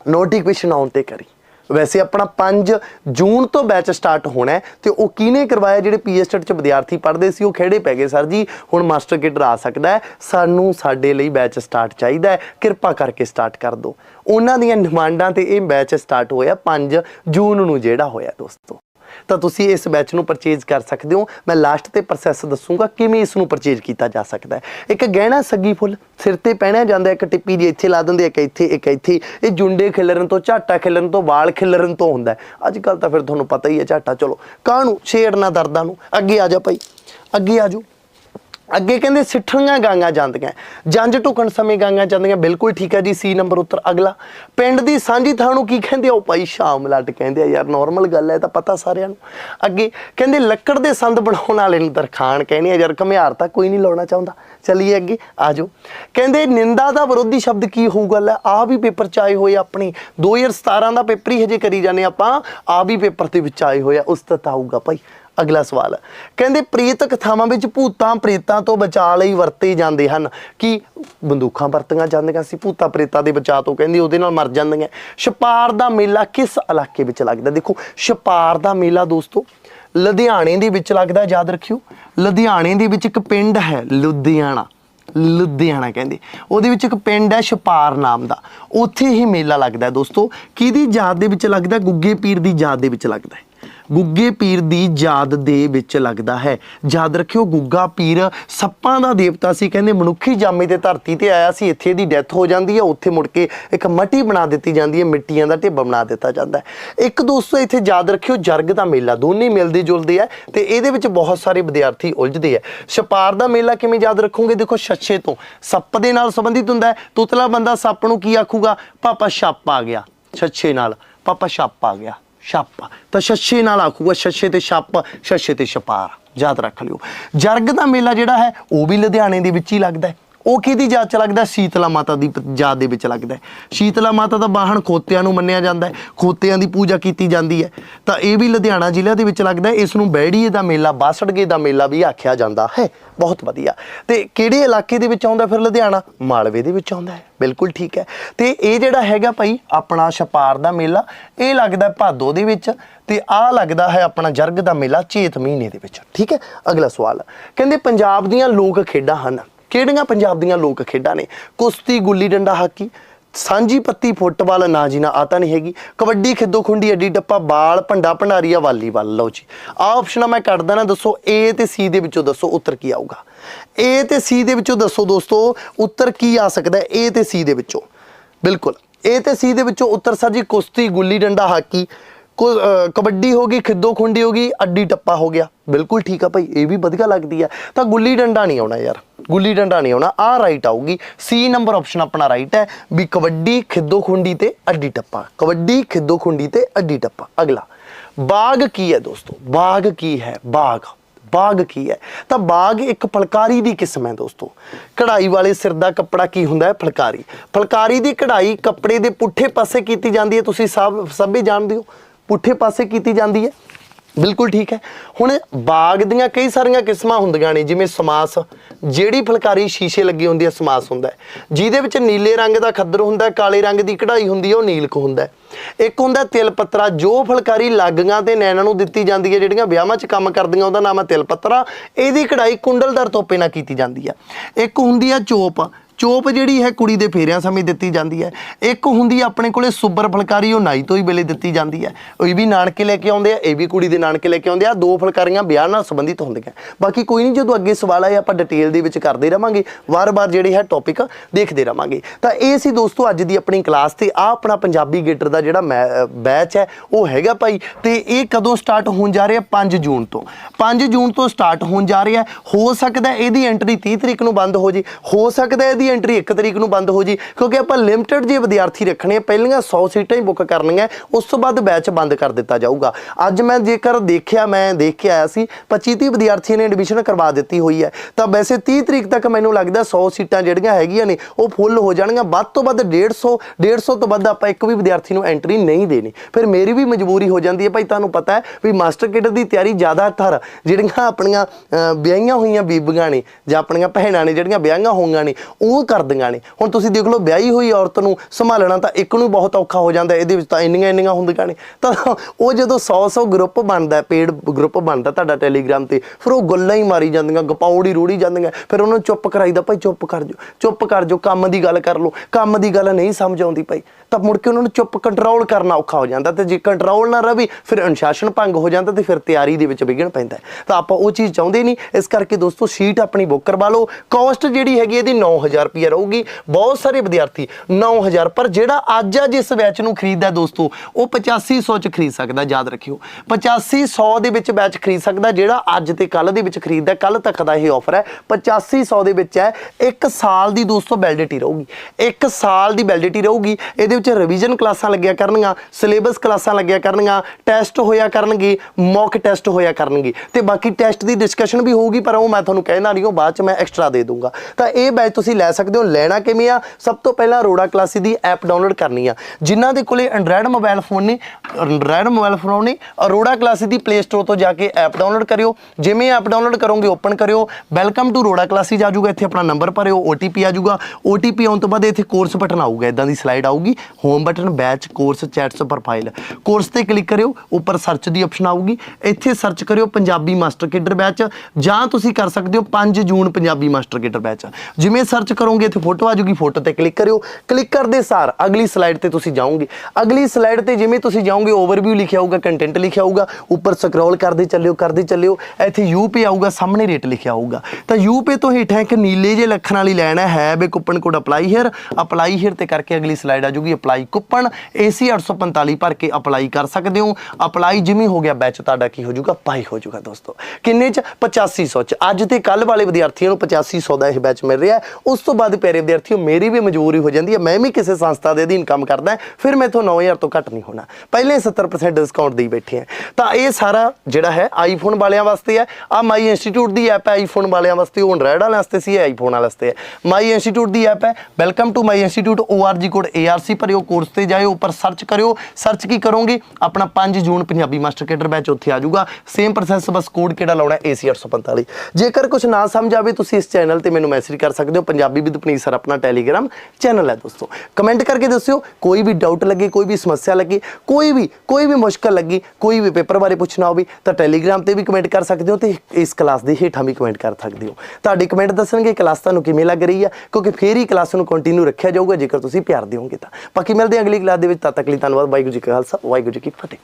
ਨੋਟੀਫਿਕੇਸ਼ਨ ਆਉਣ ਤੇ ਕਰੀ। ਵੈਸੇ ਆਪਣਾ 5 ਜੂਨ ਤੋਂ ਬੈਚ ਸਟਾਰਟ ਹੋਣਾ ਹੈ ਤੇ ਉਹ ਕਿਹਨੇ ਕਰਵਾਇਆ? ਜਿਹੜੇ ਪੀਐਸਟਡ ਚ ਵਿਦਿਆਰਥੀ ਪੜ੍ਹਦੇ ਸੀ, ਉਹ ਖੇੜੇ ਪੈ ਗਏ, ਸਰ ਜੀ। ਹੁਣ ਮਾਸਟਰ ਕਿਡ ਆ ਸਕਦਾ ਹੈ। ਸਾਨੂੰ ਸਾਡੇ ਲਈ ਬੈਚ ਸਟਾਰਟ ਚਾਹੀਦਾ ਹੈ। ਕਿਰਪਾ ਕਰਕੇ ਸਟਾਰਟ ਕਰ ਦਿਓ। ਉਹਨਾਂ ਦੀਆਂ ਡਿਮਾਂਡਾਂ ਤੇ ਇਹ ਬੈਚ ਸਟਾਰਟ ਹੋਇਆ 5 ਜੂਨ ਨੂੰ ਜਿਹੜਾ ਹੋਇਆ, ਦੋਸਤੋ। ਤਾਂ ਤੁਸੀਂ ਇਸ ਬੈਚ ਨੂੰ ਪਰਚੇਜ਼ ਕਰ ਸਕਦੇ ਹੋ। ਮੈਂ ਲਾਸਟ ਤੇ ਪ੍ਰੋਸੈਸ ਦੱਸੂਗਾ ਕਿਵੇਂ ਇਸ ਨੂੰ ਪਰਚੇਜ਼ ਕੀਤਾ ਜਾ ਸਕਦਾ ਹੈ। ਇੱਕ ਗਹਿਣਾ ਸੱਗੀ ਫੁੱਲ, ਸਿਰ ਤੇ ਪਹਿਨਿਆ ਜਾਂਦਾ ਇੱਕ ਟਿੱਪੀ ਜੀ ਇੱਥੇ ਲਾ ਦਿੰਦੇ ਇੱਕ ਇੱਥੇ ਇੱਕ ਇੱਥੇ। ਇਹ ਜੁੰਡੇ ਖਿਲਰਨ ਤੋਂ, ਝਾਟਾ ਖਿਲਰਨ ਤੋਂ, ਵਾਲ ਖਿਲਰਨ ਤੋਂ ਹੁੰਦਾ ਅੱਜ ਕੱਲ ਤਾਂ ਫਿਰ ਤੁਹਾਨੂੰ ਪਤਾ ਹੀ ਹੈ ਝਾਟਾ। ਚਲੋ, ਕਾਹਨੂੰ? ਛੇੜਨਾ ਦਰਦਾਂ ਨੂੰ। ਅੱਗੇ ਆ ਜਾ ਭਾਈ। ਅੱਗੇ ਆ ਜਾਓ। ਅੱਗੇ ਕਹਿੰਦੇ ਸਿੱਠਣੀਆਂ ਗਾਂਗਾ ਜਾਂਦੀਆਂ ਜੰਜ ਢੁਕਣ ਸਮੇਂ ਗਾਂਗਾ ਜਾਂਦੀਆਂ ਬਿਲਕੁਲ ਠੀਕ ਹੈ ਜੀ, ਸੀ ਨੰਬਰ ਉੱਤਰ ਅਗਲਾ। ਪਿੰਡ ਦੀ ਸਾਂਝੀ ਥਾਂ ਨੂੰ ਕੀ ਕਹਿੰਦੇ ਆ? ਉਹ ਭਾਈ ਸ਼ਾਮ ਲੱਟ ਕਹਿੰਦੇ ਆ। ਯਾਰ ਨਾਰਮਲ ਗੱਲ ਹੈ ਤਾਂ ਪਤਾ ਸਾਰਿਆਂ ਨੂੰ। ਅੱਗੇ ਕਹਿੰਦੇ ਲੱਕੜ ਦੇ ਸੰਦ ਬਣਾਉਣ ਵਾਲੇ ਨੂੰ ਦਰਖਾਨ ਕਹਿੰਦੇ ਆ। ਯਾਰ ਘਮਿਆਰ ਤਾਂ ਕੋਈ ਨਹੀਂ ਲਾਉਣਾ ਚਾਹੁੰਦਾ। ਚਲਿਏ ਅੱਗੇ, ਆਜੋ। ਕਹਿੰਦੇ ਨਿੰਦਾ ਦਾ ਵਿਰੋਧੀ ਸ਼ਬਦ ਕੀ ਹੋਊਗਾ? ਲੈ ਆ ਵੀ ਪੇਪਰ ਚ ਆਏ ਹੋਏ ਆਪਣੀ। 2017 ਦਾ ਪੇਪਰ ਹੀ ਹਜੇ ਕਰੀ ਜਾਂਦੇ ਆਪਾਂ। ਆ ਵੀ ਪੇਪਰ ਦੇ ਵਿੱਚ ਆਏ ਹੋਏ ਆ। ਉਸਤਤ ਆਊਗਾ ਭਾਈ। ਅਗਲਾ ਸਵਾਲ। ਕਹਿੰਦੇ ਪ੍ਰੀਤ ਕਥਾਵਾਂ ਵਿੱਚ ਭੂਤਾਂ ਪ੍ਰੇਤਾਂ ਤੋਂ ਬਚਾਅ ਲਈ ਵਰਤੇ ਜਾਂਦੇ ਹਨ। ਕਿ ਬੰਦੂਕਾਂ ਵਰਤੀਆਂ ਜਾਂਦੀਆਂ ਸੀ? ਭੂਤਾਂ ਪ੍ਰੇਤਾਂ ਦੇ ਬਚਾਅ ਤੋਂ ਕਹਿੰਦੇ ਉਹਦੇ ਨਾਲ ਮਰ ਜਾਂਦੀਆਂ। ਛਪਾਰ ਦਾ ਮੇਲਾ ਕਿਸ ਇਲਾਕੇ ਵਿੱਚ ਲੱਗਦਾ? ਦੇਖੋ, ਛਪਾਰ ਦਾ ਮੇਲਾ ਦੋਸਤੋ, ਲੁਧਿਆਣੇ ਦੇ ਵਿੱਚ ਲੱਗਦਾ, ਯਾਦ ਰੱਖਿਓ। ਲੁਧਿਆਣੇ ਦੇ ਵਿੱਚ ਇੱਕ ਪਿੰਡ ਹੈ, ਲੁਧਿਆਣਾ। ਲੁਧਿਆਣਾ ਕਹਿੰਦੇ। ਉਹਦੇ ਵਿੱਚ ਇੱਕ ਪਿੰਡ ਹੈ ਛਪਾਰ ਨਾਮ ਦਾ। ਉੱਥੇ ਹੀ ਮੇਲਾ ਲੱਗਦਾ ਦੋਸਤੋ। ਕਿਹਦੀ ਯਾਦ ਦੇ ਵਿੱਚ ਲੱਗਦਾ? ਗੁੱਗੇ ਪੀਰ ਦੀ ਯਾਦ ਦੇ ਵਿੱਚ ਲੱਗਦਾ ਗੁੱਗੇ ਪੀਰ ਦੀ ਯਾਦ ਦੇ ਵਿੱਚ ਲੱਗਦਾ ਹੈ। ਯਾਦ ਰੱਖਿਓ, ਗੁੱਗਾ ਪੀਰ ਸੱਪਾਂ ਦਾ ਦੇਵਤਾ ਸੀ। ਕਹਿੰਦੇ ਮਨੁੱਖੀ ਜਾਮੇ ਤੇ ਧਰਤੀ ਤੇ ਆਇਆ ਸੀ। ਇੱਥੇ ਦੀ ਡੈਥ ਹੋ ਜਾਂਦੀ ਹੈ। ਉੱਥੇ ਮੁੜ ਕੇ ਇੱਕ ਮੱਟੀ ਬਣਾ ਦਿੱਤੀ ਜਾਂਦੀ ਹੈ। ਮਿੱਟੀਆਂ ਦਾ ਢਿੱਬ ਬਣਾ ਦਿੱਤਾ ਜਾਂਦਾ ਹੈ। ਇੱਕ ਦੋਸਤੋ, ਇੱਥੇ ਯਾਦ ਰੱਖਿਓ, ਜਰਗ ਦਾ ਮੇਲਾ ਦੋਨੇ ਮਿਲਦੇ ਜੁਲਦੇ ਆ ਤੇ ਇਹਦੇ ਵਿੱਚ ਬਹੁਤ ਸਾਰੇ ਵਿਦਿਆਰਥੀ ਉਲਝਦੇ ਆ ਛਪਾਰ ਦਾ ਮੇਲਾ ਕਿਵੇਂ ਯਾਦ ਰੱਖੋਗੇ? ਦੇਖੋ, ਛੱਛੇ ਤੋਂ। ਸੱਪ ਦੇ ਨਾਲ ਸੰਬੰਧਿਤ ਹੁੰਦਾ ਹੈ। ਤੁਤਲਾ ਬੰਦਾ ਸੱਪ ਨੂੰ ਕੀ ਆਖੂਗਾ? ਪਾਪਾ, ਛੱਪ ਆ ਗਿਆ। ਛੱਛੇ ਨਾਲ ਪਾਪਾ, ਛੱਪ ਆ ਗਿਆ। ਛੱਪ। ਤਾਂ ਛੱਛੇ ਨਾਲ ਆਖੂਗਾ ਛੱਛੇ ਤੇ ਛੱਪ ਛੱਛੇ ਤੇ ਛਪਾਰ। ਯਾਦ ਰੱਖ ਲਿਓ। ਜਰਗ ਦਾ ਮੇਲਾ ਜਿਹੜਾ ਹੈ, ਉਹ ਵੀ ਲੁਧਿਆਣੇ ਦੇ ਵਿੱਚ ਹੀ ਲੱਗਦਾ ਹੈ। ਉਹ ਕਿਹਦੀ ਯਾਦ ਚ ਲੱਗਦਾ? ਸ਼ੀਤਲਾ ਮਾਤਾ ਦੀ ਪ- ਯਾਦ ਦੇ ਵਿੱਚ ਲੱਗਦਾ ਸ਼ੀਤਲਾ ਮਾਤਾ ਦਾ ਵਾਹਣ ਖੋਤਿਆਂ ਨੂੰ ਮੰਨਿਆ ਜਾਂਦਾ ਹੈ। ਖੋਤਿਆਂ ਦੀ ਪੂਜਾ ਕੀਤੀ ਜਾਂਦੀ ਹੈ। ਤਾਂ ਇਹ ਵੀ ਲੁਧਿਆਣਾ ਜ਼ਿਲ੍ਹੇ ਦੇ ਵਿੱਚ ਲੱਗਦਾ ਹੈ। ਇਸ ਨੂੰ ਬੈੜੀਏ ਦਾ ਮੇਲਾ, ਬਾਸੜਗੇ ਦਾ ਮੇਲਾ ਵੀ ਆਖਿਆ ਜਾਂਦਾ ਹੈ। ਬਹੁਤ ਵਧੀਆ। ਤੇ ਕਿਹੜੇ ਇਲਾਕੇ ਦੇ ਵਿੱਚ ਆਉਂਦਾ ਫਿਰ ਲੁਧਿਆਣਾ? ਮਾਲਵੇ ਦੇ ਵਿੱਚ ਆਉਂਦਾ ਹੈ। ਬਿਲਕੁਲ ਠੀਕ ਹੈ। ਤੇ ਇਹ ਜਿਹੜਾ ਹੈਗਾ ਭਾਈ, ਆਪਣਾ ਛਪਾਰ ਦਾ ਮੇਲਾ, ਇਹ ਲੱਗਦਾ ਭਾਦੋ ਦੇ ਵਿੱਚ ਤੇ ਆਹ ਲੱਗਦਾ ਹੈ ਆਪਣਾ ਜਰਗ ਦਾ ਮੇਲਾ ਚੇਤ ਮਹੀਨੇ ਦੇ ਵਿੱਚ। ਠੀਕ ਹੈ? ਅਗਲਾ ਸਵਾਲ। ਕਹਿੰਦੇ ਪੰਜਾਬ ਦੀਆਂ ਲੋਕ ਖੇਡਾਂ ਹਨ। ਕਿਹੜੀਆਂ ਪੰਜਾਬ ਦੀਆਂ ਲੋਕ ਖੇਡਾਂ ਨੇ? ਕੁਸ਼ਤੀ, ਗੁੱਲੀ ਡੰਡਾ, ਹਾਕੀ। ਸਾਂਝੀ ਪੱਤੀ ਫੁੱਟਬਾਲ, ਨਾ ਜੀ ਨਾ ਆਤਾ ਨਹੀਂ ਹੈਗੀ। ਕਬੱਡੀ ਖਿੱਦੋ ਖੁੰਡੀ, ਅੱਡੀ ਟੱਪਾ ਬਾਲ, ਭੰਡਾ, ਭੰਡਾਰੀਆ, ਵਾਲੀਬਾਲ। ਲਓ ਜੀ। ਆ ਆਪਸ਼ਨਾਂ ਮੈਂ ਕੱਢਦਾ ਨਾ, ਦੱਸੋ A ਤੇ C ਦੇ ਵਿੱਚੋਂ ਦੱਸੋ ਉੱਤਰ ਕੀ ਆਊਗਾ। A ਤੇ C ਦੇ ਵਿੱਚੋਂ ਦੱਸੋ ਦੋਸਤੋ, ਉੱਤਰ ਕੀ ਆ ਸਕਦਾ ਹੈ? A ਤੇ C ਦੇ ਵਿੱਚੋਂ। ਬਿਲਕੁਲ। A ਤੇ C ਦੇ ਵਿੱਚੋਂ ਉੱਤਰ, ਸਰ ਜੀ, ਕੁਸ਼ਤੀ, ਗੁੱਲੀ ਡੰਡਾ, ਹਾਕੀ। ਕਬੱਡੀ ਹੋ ਗਈ, ਖਿੱਦੋ ਖੁੰਡੀ ਹੋ ਗਈ, ਅੱਡੀ ਟੱਪਾ ਹੋ ਗਿਆ। ਬਿਲਕੁਲ ਠੀਕ ਆ ਭਾਈ, ਇਹ ਵੀ ਵਧੀਆ ਲੱਗਦੀ ਆ। ਤਾਂ ਗੁੱਲੀ ਡੰਡਾ ਨਹੀਂ ਆਉਣਾ ਯਾਰ। ਗੁੱਲੀ ਡੰਡਾ ਨਹੀਂ ਆਉਣਾ ਆ ਰਾਈਟ ਆਊਗੀ। ਸੀ ਨੰਬਰ ਆਪਸ਼ਨ ਆਪਣਾ ਰਾਈਟ ਹੈ ਵੀ ਕਬੱਡੀ, ਖਿੱਦੋ ਖੁੰਡੀ ਤੇ ਅੱਡੀ ਟੱਪਾ। ਕਬੱਡੀ, ਖਿੱਦੋ ਖੁੰਡੀ ਤੇ ਅੱਡੀ ਟੱਪਾ। ਅਗਲਾ, ਬਾਗ ਕੀ ਹੈ ਦੋਸਤੋ? ਬਾਗ ਕੀ ਹੈ? ਬਾਗ। ਬਾਗ ਕੀ ਹੈ? ਤਾਂ ਬਾਗ ਇੱਕ ਫਲਕਾਰੀ ਦੀ ਕਿਸਮ ਹੈ ਦੋਸਤੋ। ਕਢਾਈ ਵਾਲੇ ਸਿਰ ਦਾ ਕੱਪੜਾ ਕੀ ਹੁੰਦਾ ਹੈ? ਫਲਕਾਰੀ। ਫਲਕਾਰੀ ਦੀ ਕਢਾਈ ਕੱਪੜੇ ਦੇ ਪੁੱਠੇ ਪਾਸੇ ਕੀਤੀ ਜਾਂਦੀ ਹੈ। ਤੁਸੀਂ ਸਭ ਸਭ ਹੀ ਜਾਣਦੇ ਹੋ। ਪੁੱਠੇ ਪਾਸੇ ਕੀਤੀ ਜਾਂਦੀ ਹੈ। ਬਿਲਕੁਲ ਠੀਕ ਹੈ। ਹੁਣ ਬਾਗ ਦੀਆਂ ਕਈ ਸਾਰੀਆਂ ਕਿਸਮਾਂ ਹੁੰਦੀਆਂ ਨੇ, ਜਿਵੇਂ ਸਮਾਸ, ਜਿਹੜੀ ਫੁਲਕਾਰੀ ਸ਼ੀਸ਼ੇ ਲੱਗੀ ਹੁੰਦੀ ਹੈ, ਸਮਾਸ ਹੁੰਦਾ ਹੈ। ਜਿਹਦੇ ਵਿੱਚ ਨੀਲੇ ਰੰਗ ਦਾ ਖੱਦਰ ਹੁੰਦਾ ਹੈ, ਕਾਲੇ ਰੰਗ ਦੀ ਕਢਾਈ ਹੁੰਦੀ ਹੈ, ਉਹ ਨੀਲਕ ਹੁੰਦਾ ਹੈ। ਇੱਕ ਹੁੰਦਾ ਤਿਲ ਪੱਤਰਾ ਜੋ ਫੁਲਕਾਰੀ ਲਾਗੀਆਂ ਤੇ ਨੈਣਾਂ ਨੂੰ ਦਿੱਤੀ ਜਾਂਦੀ ਹੈ, ਜਿਹੜੀਆਂ ਵਿਆਹਾਂ 'ਚ ਕੰਮ ਕਰਦੀਆਂ, ਉਹਦਾ ਨਾਮ ਹੈ ਤਿਲ ਪੱਤਰਾ ਇਹਦੀ ਕਢਾਈ ਕੁੰਡਲਦਾਰ ਤੋਪੇ ਨਾਲ ਕੀਤੀ ਜਾਂਦੀ ਹੈ। ਇੱਕ ਹੁੰਦੀ ਹੈ ਚੋਪ ਚੋਪ ਜਿਹੜੀ ਹੈ ਕੁੜੀ ਦੇ ਫੇਰਿਆਂ ਸਮੇਂ ਦਿੱਤੀ ਜਾਂਦੀ ਹੈ। ਇੱਕ ਹੁੰਦੀ ਹੈ ਆਪਣੇ ਕੋਲੇ ਸੁੱਬਰ ਫੁਲਕਾਰੀ, ਉਹ ਨਾਈ ਤੋਂ ਹੀ ਵੇਲੇ ਦਿੱਤੀ ਜਾਂਦੀ ਹੈ। ਇਹ ਵੀ ਨਾਨਕੇ ਲੈ ਕੇ ਆਉਂਦੇ ਆ, ਇਹ ਵੀ ਕੁੜੀ ਦੇ ਨਾਨਕੇ ਲੈ ਕੇ ਆਉਂਦੇ ਆ। ਦੋ ਫੁਲਕਾਰੀਆਂ ਵਿਆਹ ਨਾਲ ਸੰਬੰਧਿਤ ਹੁੰਦੀਆਂ। ਬਾਕੀ ਕੋਈ ਨਹੀਂ, ਜਦੋਂ ਅੱਗੇ ਸਵਾਲ ਆਏ, ਆਪਾਂ ਡਿਟੇਲ ਦੇ ਵਿੱਚ ਕਰਦੇ ਰਵਾਂਗੇ। ਵਾਰ-ਵਾਰ ਜਿਹੜੇ ਹੈ ਟੌਪਿਕ ਦੇਖਦੇ ਰਵਾਂਗੇ। ਤਾਂ ਇਹ ਸੀ ਦੋਸਤੋ ਅੱਜ ਦੀ ਆਪਣੀ ਕਲਾਸ ਤੇ ਆ ਆਪਣਾ ਪੰਜਾਬੀ ਗੇਟਰ ਦਾ ਜਿਹੜਾ ਬੈਚ ਹੈ, ਉਹ ਹੈਗਾ ਭਾਈ। ਤੇ ਇਹ ਕਦੋਂ ਸਟਾਰਟ ਹੋਣ ਜਾ ਰਿਹਾ? 5 ਜੂਨ ਤੋਂ। 5 ਜੂਨ ਤੋਂ ਸਟਾਰਟ ਹੋਣ ਜਾ ਰਿਹਾ। ਹੋ ਸਕਦਾ ਇਹਦੀ ਐਂਟਰੀ 30 ਤਰੀਕ ਨੂੰ ਬੰਦ ਹੋ ਜੇ। ਹੋ ਸਕਦਾ ਇਹਦੀ ਇਹਦੀ ਐਂਟਰੀ 1 ਤਰੀਕ ਨੂੰ ਬੰਦ ਹੋ ਜੇ, ਕਿਉਂਕਿ ਆਪਾਂ ਲਿਮਟਿਡ ਜੇ ਵਿਦਿਆਰਥੀ ਰੱਖਣੇ ਆ, ਪਹਿਲੀਆਂ 100 ਸੀਟਾਂ ਹੀ ਬੁੱਕ ਕਰਨੀਆਂ, ਉਸ ਤੋਂ ਬਾਅਦ ਬੈਚ ਬੰਦ ਕਰ ਦਿੱਤਾ ਜਾਊਗਾ। ਅੱਜ ਮੈਂ ਜੇਕਰ ਦੇਖਿਆ, ਮੈਂ ਦੇਖ ਕੇ ਆਇਆ ਸੀ 25 30 ਵਿਦਿਆਰਥੀਆਂ ਨੇ ਐਡਮਿਸ਼ਨ ਕਰਵਾ ਦਿੱਤੀ ਹੋਈ ਹੈ। ਤਾਂ ਵੈਸੇ 30 ਤਰੀਕ ਤੱਕ ਮੈਨੂੰ ਲੱਗਦਾ 100 ਸੀਟਾਂ ਜਿਹੜੀਆਂ ਹੈਗੀਆਂ ਨੇ, ਉਹ ਫੁੱਲ ਹੋ ਜਾਣਗੀਆਂ। ਵੱਧ ਤੋਂ ਵੱਧ 150 150 ਤੋਂ ਵੱਧ ਆਪਾਂ ਇੱਕ ਵੀ ਵਿਦਿਆਰਥੀ ਨੂੰ ਐਂਟਰੀ ਨਹੀਂ ਦੇਣੀ। ਫਿਰ ਮੇਰੀ ਵੀ ਮਜਬੂਰੀ ਹੋ ਜਾਂਦੀ ਹੈ ਭਾਈ, ਤੁਹਾਨੂੰ ਪਤਾ ਹੈ ਵੀ ਮਾਸਟਰ ਕਿਡ ਦੀ ਤਿਆਰੀ ਜ਼ਿਆਦਾਤਰ ਜਿਹੜੀਆਂ ਆਪਣੀਆਂ ਵਿਆਹੀਆਂ ਹੋਈਆਂ ਬੀਬੀਆਂ ਨੇ ਜਾਂ ਆਪਣੀਆਂ ਭੈਣਾਂ ਨੇ, ਜਿਹੜੀਆਂ ਵਿਆਹੀਆਂ ਹੋਈਆਂ ਨੇ ਉਹ ਕਰਦੀਆਂ ਨੇ। ਹੁਣ ਤੁਸੀਂ ਦੇਖ ਲਓ ਵਿਆਹੀ ਹੋਈ ਔਰਤ ਨੂੰ ਸੰਭਾਲਣਾ ਤਾਂ ਇੱਕ ਨੂੰ ਬਹੁਤ ਔਖਾ ਹੋ ਜਾਂਦਾ, ਇਹਦੇ ਵਿੱਚ ਤਾਂ ਇੰਨੀਆਂ ਇੰਨੀਆਂ ਹੁੰਦੀਆਂ ਨੇ। ਤਾਂ ਉਹ ਜਦੋਂ 100 100 ਗਰੁੱਪ ਬਣਦਾ ਪੇਡ ਗਰੁੱਪ ਬਣਦਾ ਤੁਹਾਡਾ ਟੈਲੀਗ੍ਰਾਮ ਤੇ, ਫਿਰ ਉਹ ਗੱਲਾਂ ਹੀ ਮਾਰੀ ਜਾਂਦੀਆਂ, ਗਪੌੜੀ ਰੂੜੀ ਜਾਂਦੀਆਂ। ਫਿਰ ਉਹਨਾਂ ਨੂੰ ਚੁੱਪ ਕਰਾਈਦਾ, ਭਾਈ ਚੁੱਪ ਕਰ ਜਾਓ, ਚੁੱਪ ਕਰ ਜਾਓ, ਕੰਮ ਦੀ ਗੱਲ ਕਰ ਲਓ, ਕੰਮ ਦੀ ਗੱਲ ਨਹੀਂ ਸਮਝ ਆਉਂਦੀ ਭਾਈ। ਤਾਂ ਮੁੜ ਕੇ ਉਹਨਾਂ ਨੂੰ ਚੁੱਪ ਕੰਟਰੋਲ ਕਰਨਾ ਔਖਾ ਹੋ ਜਾਂਦਾ ਤੇ ਜੇ ਕੰਟਰੋਲ ਨਾ ਰਵੀ, ਫਿਰ ਅਨੁਸ਼ਾਸਨ ਭੰਗ ਹੋ ਜਾਂਦਾ ਤੇ ਫਿਰ ਤਿਆਰੀ ਦੇ ਵਿੱਚ ਵਿਗੜ ਪੈਂਦਾ ਤਾਂ ਆਪਾਂ ਉਹ ਚੀਜ਼ ਚਾਹੁੰਦੇ ਨਹੀਂ। ਇਸ ਕਰਕੇ ਦੋਸਤੋ ਸ਼ੀਟ ਆਪਣੀ ਬੁੱਕ ਕਰਵਾ ਲਓ। ਕਾਸਟ ਜਿਹੜੀ ਹੈਗੀ ਇਹਦੀ 9000 ਰੁਪਏ ਰਹੂਗੀ। ਬਹੁਤ ਸਾਰੇ ਵਿਦਿਆਰਥੀ 9000 ਪਰ ਜਿਹੜਾ ਅੱਜ ਆ ਜਿਸ ਬੈਚ ਨੂੰ ਖਰੀਦਦਾ ਦੋਸਤੋ, ਉਹ 8500 ਚ ਖਰੀਦ ਸਕਦਾ, ਯਾਦ ਰੱਖਿਓ। 8500 ਦੇ ਵਿੱਚ ਬੈਚ ਖਰੀਦ ਸਕਦਾ, ਜਿਹੜਾ ਅੱਜ ਤੇ ਕੱਲ ਦੇ ਵਿੱਚ ਖਰੀਦਦਾ ਕੱਲ ਤੱਕ ਦਾ ਇਹ ਆਫਰ ਹੈ। 8500 ਦੇ ਵਿੱਚ ਹੈ। ਇੱਕ ਸਾਲ ਦੀ ਦੋਸਤੋ ਵੈਲਿਡਿਟੀ ਰਹੂਗੀ। ਇੱਕ ਸਾਲ ਦੀ ਵੈਲਿਡਿਟੀ ਰਹੂਗੀ। ਇਹਦੇ ਵਿੱਚ ਰਿਵੀਜ਼ਨ ਕਲਾਸਾਂ ਲੱਗਿਆ ਕਰਨਗੀਆਂ ਸਿਲੇਬਸ ਕਲਾਸਾਂ ਲੱਗਿਆ ਕਰਨਗੀਆਂ ਟੈਸਟ ਹੋਇਆ ਕਰਨਗੇ ਮੌਕ ਟੈਸਟ ਹੋਇਆ ਕਰਨਗੇ। ਤੇ ਬਾਕੀ ਟੈਸਟ ਦੀ ਡਿਸਕਸ਼ਨ ਵੀ ਹੋਊਗੀ, ਪਰ ਉਹ ਮੈਂ ਤੁਹਾਨੂੰ ਕਹਿਣਾ ਨਹੀਂ ਉਹ ਬਾਅਦ ਚ ਮੈਂ ਐਕਸਟਰਾ ਦੇ ਦੂੰਗਾ। ਤਾਂ ਇਹ ਬੈਚ ਤੁਸੀਂ ਲੈ ਸਕਦੇ ਹੋ, ਲੈਣਾ ਕਿਵੇਂ ਆ? ਸਭ ਤੋਂ ਪਹਿਲਾਂ ਅਰੋੜਾ ਕਲਾਸੀ ਦੀ ਐਪ ਡਾਊਨਲੋਡ ਕਰਨੀ ਆ। ਜਿਨ੍ਹਾਂ ਦੇ ਕੋਲੇ ਐਂਡਰਾਇਡ ਮੋਬਾਈਲ ਫੋਨ ਨੇ ਐਂਡਰਾਇਡ ਮੋਬਾਈਲ ਫੋਨ ਨੇ ਅਰੋੜਾ ਕਲਾਸੀ ਦੀ ਪਲੇ ਸਟੋਰ ਤੋਂ ਜਾ ਕੇ ਐਪ ਡਾਊਨਲੋਡ ਕਰਿਓ। ਜਿਵੇਂ ਐਪ ਡਾਊਨਲੋਡ ਕਰੋਗੇ ਓਪਨ ਕਰਿਓ। ਵੈਲਕਮ ਟੂ ਰੋੜਾ ਕਲਾਸੀ ਜਾ ਜਾਊਗਾ, ਇੱਥੇ ਆਪਣਾ ਨੰਬਰ ਭਰਿਓ OTP ਆ ਜਾਊਗਾ। OTP ਆਉਣ ਤੋਂ ਬਾਅਦ ਇੱਥੇ ਕੋਰਸ ਬਟਨ ਆਊਗਾ ਇਦਾਂ ਦੀ ਸਲਾਈਡ ਆਊਗੀ। Home button batch course chats profile course ਤੇ ਕਲਿੱਕ ਕਰਿਓ, ਉੱਪਰ ਸਰਚ ਦੀ ਆਪਸ਼ਨ ਆਊਗੀ। ਇੱਥੇ ਸਰਚ ਕਰਿਓ ਪੰਜਾਬੀ ਮਾਸਟਰ ਕੇਡਰ ਬੈਚ ਜਾਂ ਤੁਸੀਂ ਕਰ ਸਕਦੇ ਹੋ 5 June Punjabi master cadre batch ਜਿਵੇਂ ਸਰਚ ਕਰੋਗੇ, ਇੱਥੇ ਫੋਟੋ ਆ ਜੂਗੀ ਫੋਟੋ ਤੇ ਕਲਿੱਕ ਕਰਿਓ। ਕਲਿੱਕ ਕਰਦੇ ਸਾਰ ਅਗਲੀ ਸਲਾਈਡ ਤੇ ਤੁਸੀਂ ਜਾਓਗੇ। ਅਗਲੀ ਸਲਾਈਡ ਤੇ ਜਿਵੇਂ ਤੁਸੀਂ ਜਾਓਗੇ ਓਵਰਵਿਊ ਲਿਖਿਆ ਹੋਊਗਾ ਕੰਟੈਂਟ ਲਿਖਿਆ ਹੋਊਗਾ। ਉੱਪਰ ਸਕਰੋਲ ਕਰਦੇ ਚੱਲਿਓ ਕਰਦੇ ਚੱਲਿਓ। ਇੱਥੇ ਯੂਪੀ ਆਊਗਾ, ਸਾਹਮਣੇ ਰੇਟ ਲਿਖਿਆ ਹੋਊਗਾ। ਤਾਂ ਯੂਪੀ ਤੋਂ ਹੇਠਾਂ ਇੱਕ ਨੀਲੇ ਜੇ ਲੱਖਣ ਵਾਲੀ ਲਾਈਨ ਹੈ ਹੈ ਬੇ coupon code apply here apply here ਤੇ ਕਰਕੇ ਅਗਲੀ ਸਲਾਈਡ ਆ ਜੂਗੀ ਜਾਊਗੀ ਅਪਲਾਈ ਕੂਪਨ AC 845 ਭਰ ਕੇ ਅਪਲਾਈ ਕਰ ਸਕਦੇ ਹੋ। ਅਪਲਾਈ ਜਿਵੇਂ ਹੋ ਗਿਆ ਬੈਚ ਤੁਹਾਡਾ ਕੀ ਹੋ ਜਾਊਗਾ? ਪਾਈ ਹੋ ਜਾਊਗਾ ਦੋਸਤੋ। ਕਿੰਨੇ ਚ? 8500 ਚ। ਅੱਜ ਤੇ ਕੱਲ ਵਾਲੇ ਵਿਦਿਆਰਥੀਆਂ ਨੂੰ 8500 ਦਾ ਇਹ ਬੈਚ ਮਿਲ ਰਿਹਾ ਉਸ ਤੋਂ ਬਾਅਦ ਪਿਆਰੇ ਵਿਦਿਆਰਥੀਓ ਮੇਰੀ ਵੀ ਮਜਬੂਰੀ ਹੋ ਜਾਂਦੀ ਹੈ। ਮੈਂ ਵੀ ਕਿਸੇ ਸੰਸਥਾ ਦੇ ਅਧੀਨ ਕੰਮ ਕਰਦਾ ਹਾਂ, ਫਿਰ ਮੈਥੋਂ 9000 ਤੋਂ ਘੱਟ ਨਹੀਂ ਹੋਣਾ। ਪਹਿਲੇ 70% ਡਿਸਕਾਊਂਟ ਦੇਈ ਬੈਠੇ ਆ ਤਾਂ ਇਹ ਸਾਰਾ ਜਿਹੜਾ ਹੈ ਆਈਫੋਨ ਵਾਲਿਆਂ ਵਾਸਤੇ ਹੈ। ਆ ਮਾਈ ਇੰਸਟੀਚਿਊਟ ਦੀ ਐਪ ਹੈ ਆਈਫੋਨ ਵਾਲਿਆਂ ਵਾਸਤੇ। ਉਹ ਐਂਡਰਾਇਡ ਵਾਲਿਆਂ ਵਾਸਤੇ ਸੀ ਆਈਫੋਨ ਵਾਲਿਆਂ ਵਾਸਤੇ ਹੈ। ਮਾਈ ਇੰਸਟੀਚਿਊਟ ਦੀ ਐਪ ਹੈ। Welcome to my institute ORG code ARC ਭਰਿਓ ਕੋਰਸ ਤੇ ਜਾਇਓ, ਉੱਪਰ ਸਰਚ ਕਰਿਓ। ਸਰਚ ਕੀ ਕਰੋਗੇ? ਆਪਣਾ 5 June Punjabi master cadre batch ਉੱਥੇ ਆ ਜਾਊਗਾ। ਸੇਮ ਪ੍ਰੋਸੈਸ ਬਸ ਕੋਡ ਕਿਹੜਾ ਲਾਉਣਾ AC 845 ਜੇਕਰ ਕੁਝ ਨਾ ਸਮਝ ਆਵੇ ਤੁਸੀਂ ਇਸ ਚੈਨਲ ਤੇ ਮੈਨੂੰ ਮੈਸੇਜ ਕਰ ਸਕਦੇ ਹੋ। ਪੰਜਾਬੀ ਵਿਦ ਪਨੀਰ ਸਰ, ਆਪਣਾ ਟੈਲੀਗ੍ਰਾਮ ਚੈਨਲ ਹੈ ਦੋਸਤੋ। ਕਮੈਂਟ ਕਰਕੇ ਦੱਸਿਓ, ਕੋਈ ਵੀ ਡਾਊਟ ਲੱਗੇ, ਕੋਈ ਵੀ ਸਮੱਸਿਆ ਲੱਗੀ, ਕੋਈ ਵੀ ਕੋਈ ਵੀ ਮੁਸ਼ਕਲ ਲੱਗੀ, ਕੋਈ ਵੀ ਪੇਪਰ ਬਾਰੇ ਪੁੱਛਣਾ ਹੋਵੇ, ਤਾਂ ਟੈਲੀਗ੍ਰਾਮ ਤੇ ਵੀ ਕਮੈਂਟ ਕਰ ਸਕਦੇ ਹੋ ਤੇ ਇਸ ਕਲਾਸ ਦੇ ਹੇਠਾਂ ਵੀ ਕਮੈਂਟ ਕਰ ਸਕਦੇ ਹੋ। ਤੁਹਾਡੇ ਕਮੈਂਟ ਦੱਸਣਗੇ ਕਲਾਸ ਤੁਹਾਨੂੰ ਕਿਵੇਂ ਲੱਗ ਰਹੀ ਹੈ? ਕਿਉਂਕਿ ਫੇਰ ਹੀ ਕਲਾਸ ਨੂੰ ਕੰਟੀਨਿਊ ਰੱਖਿਆ ਜਾਊਗਾ, ਜੇਕਰ ਤੁਸੀਂ ਪਿਆਰ ਦਿਓਗੇ ਤਾਂ। ਬਾਕੀ ਮਿਲਦੇ ਹਾਂ ਅਗਲੀ ਕਲਾਸ ਦੇ ਵਿੱਚ। ਤਦ ਤੱਕ ਲਈ ਧੰਨਵਾਦ। ਵਾਹਿਗੁਰੂ ਜੀ ਕਾ ਖਾਲਸਾ, ਵਾਹਿਗੁਰੂ ਜੀ ਕੀ ਫਤਿਹ।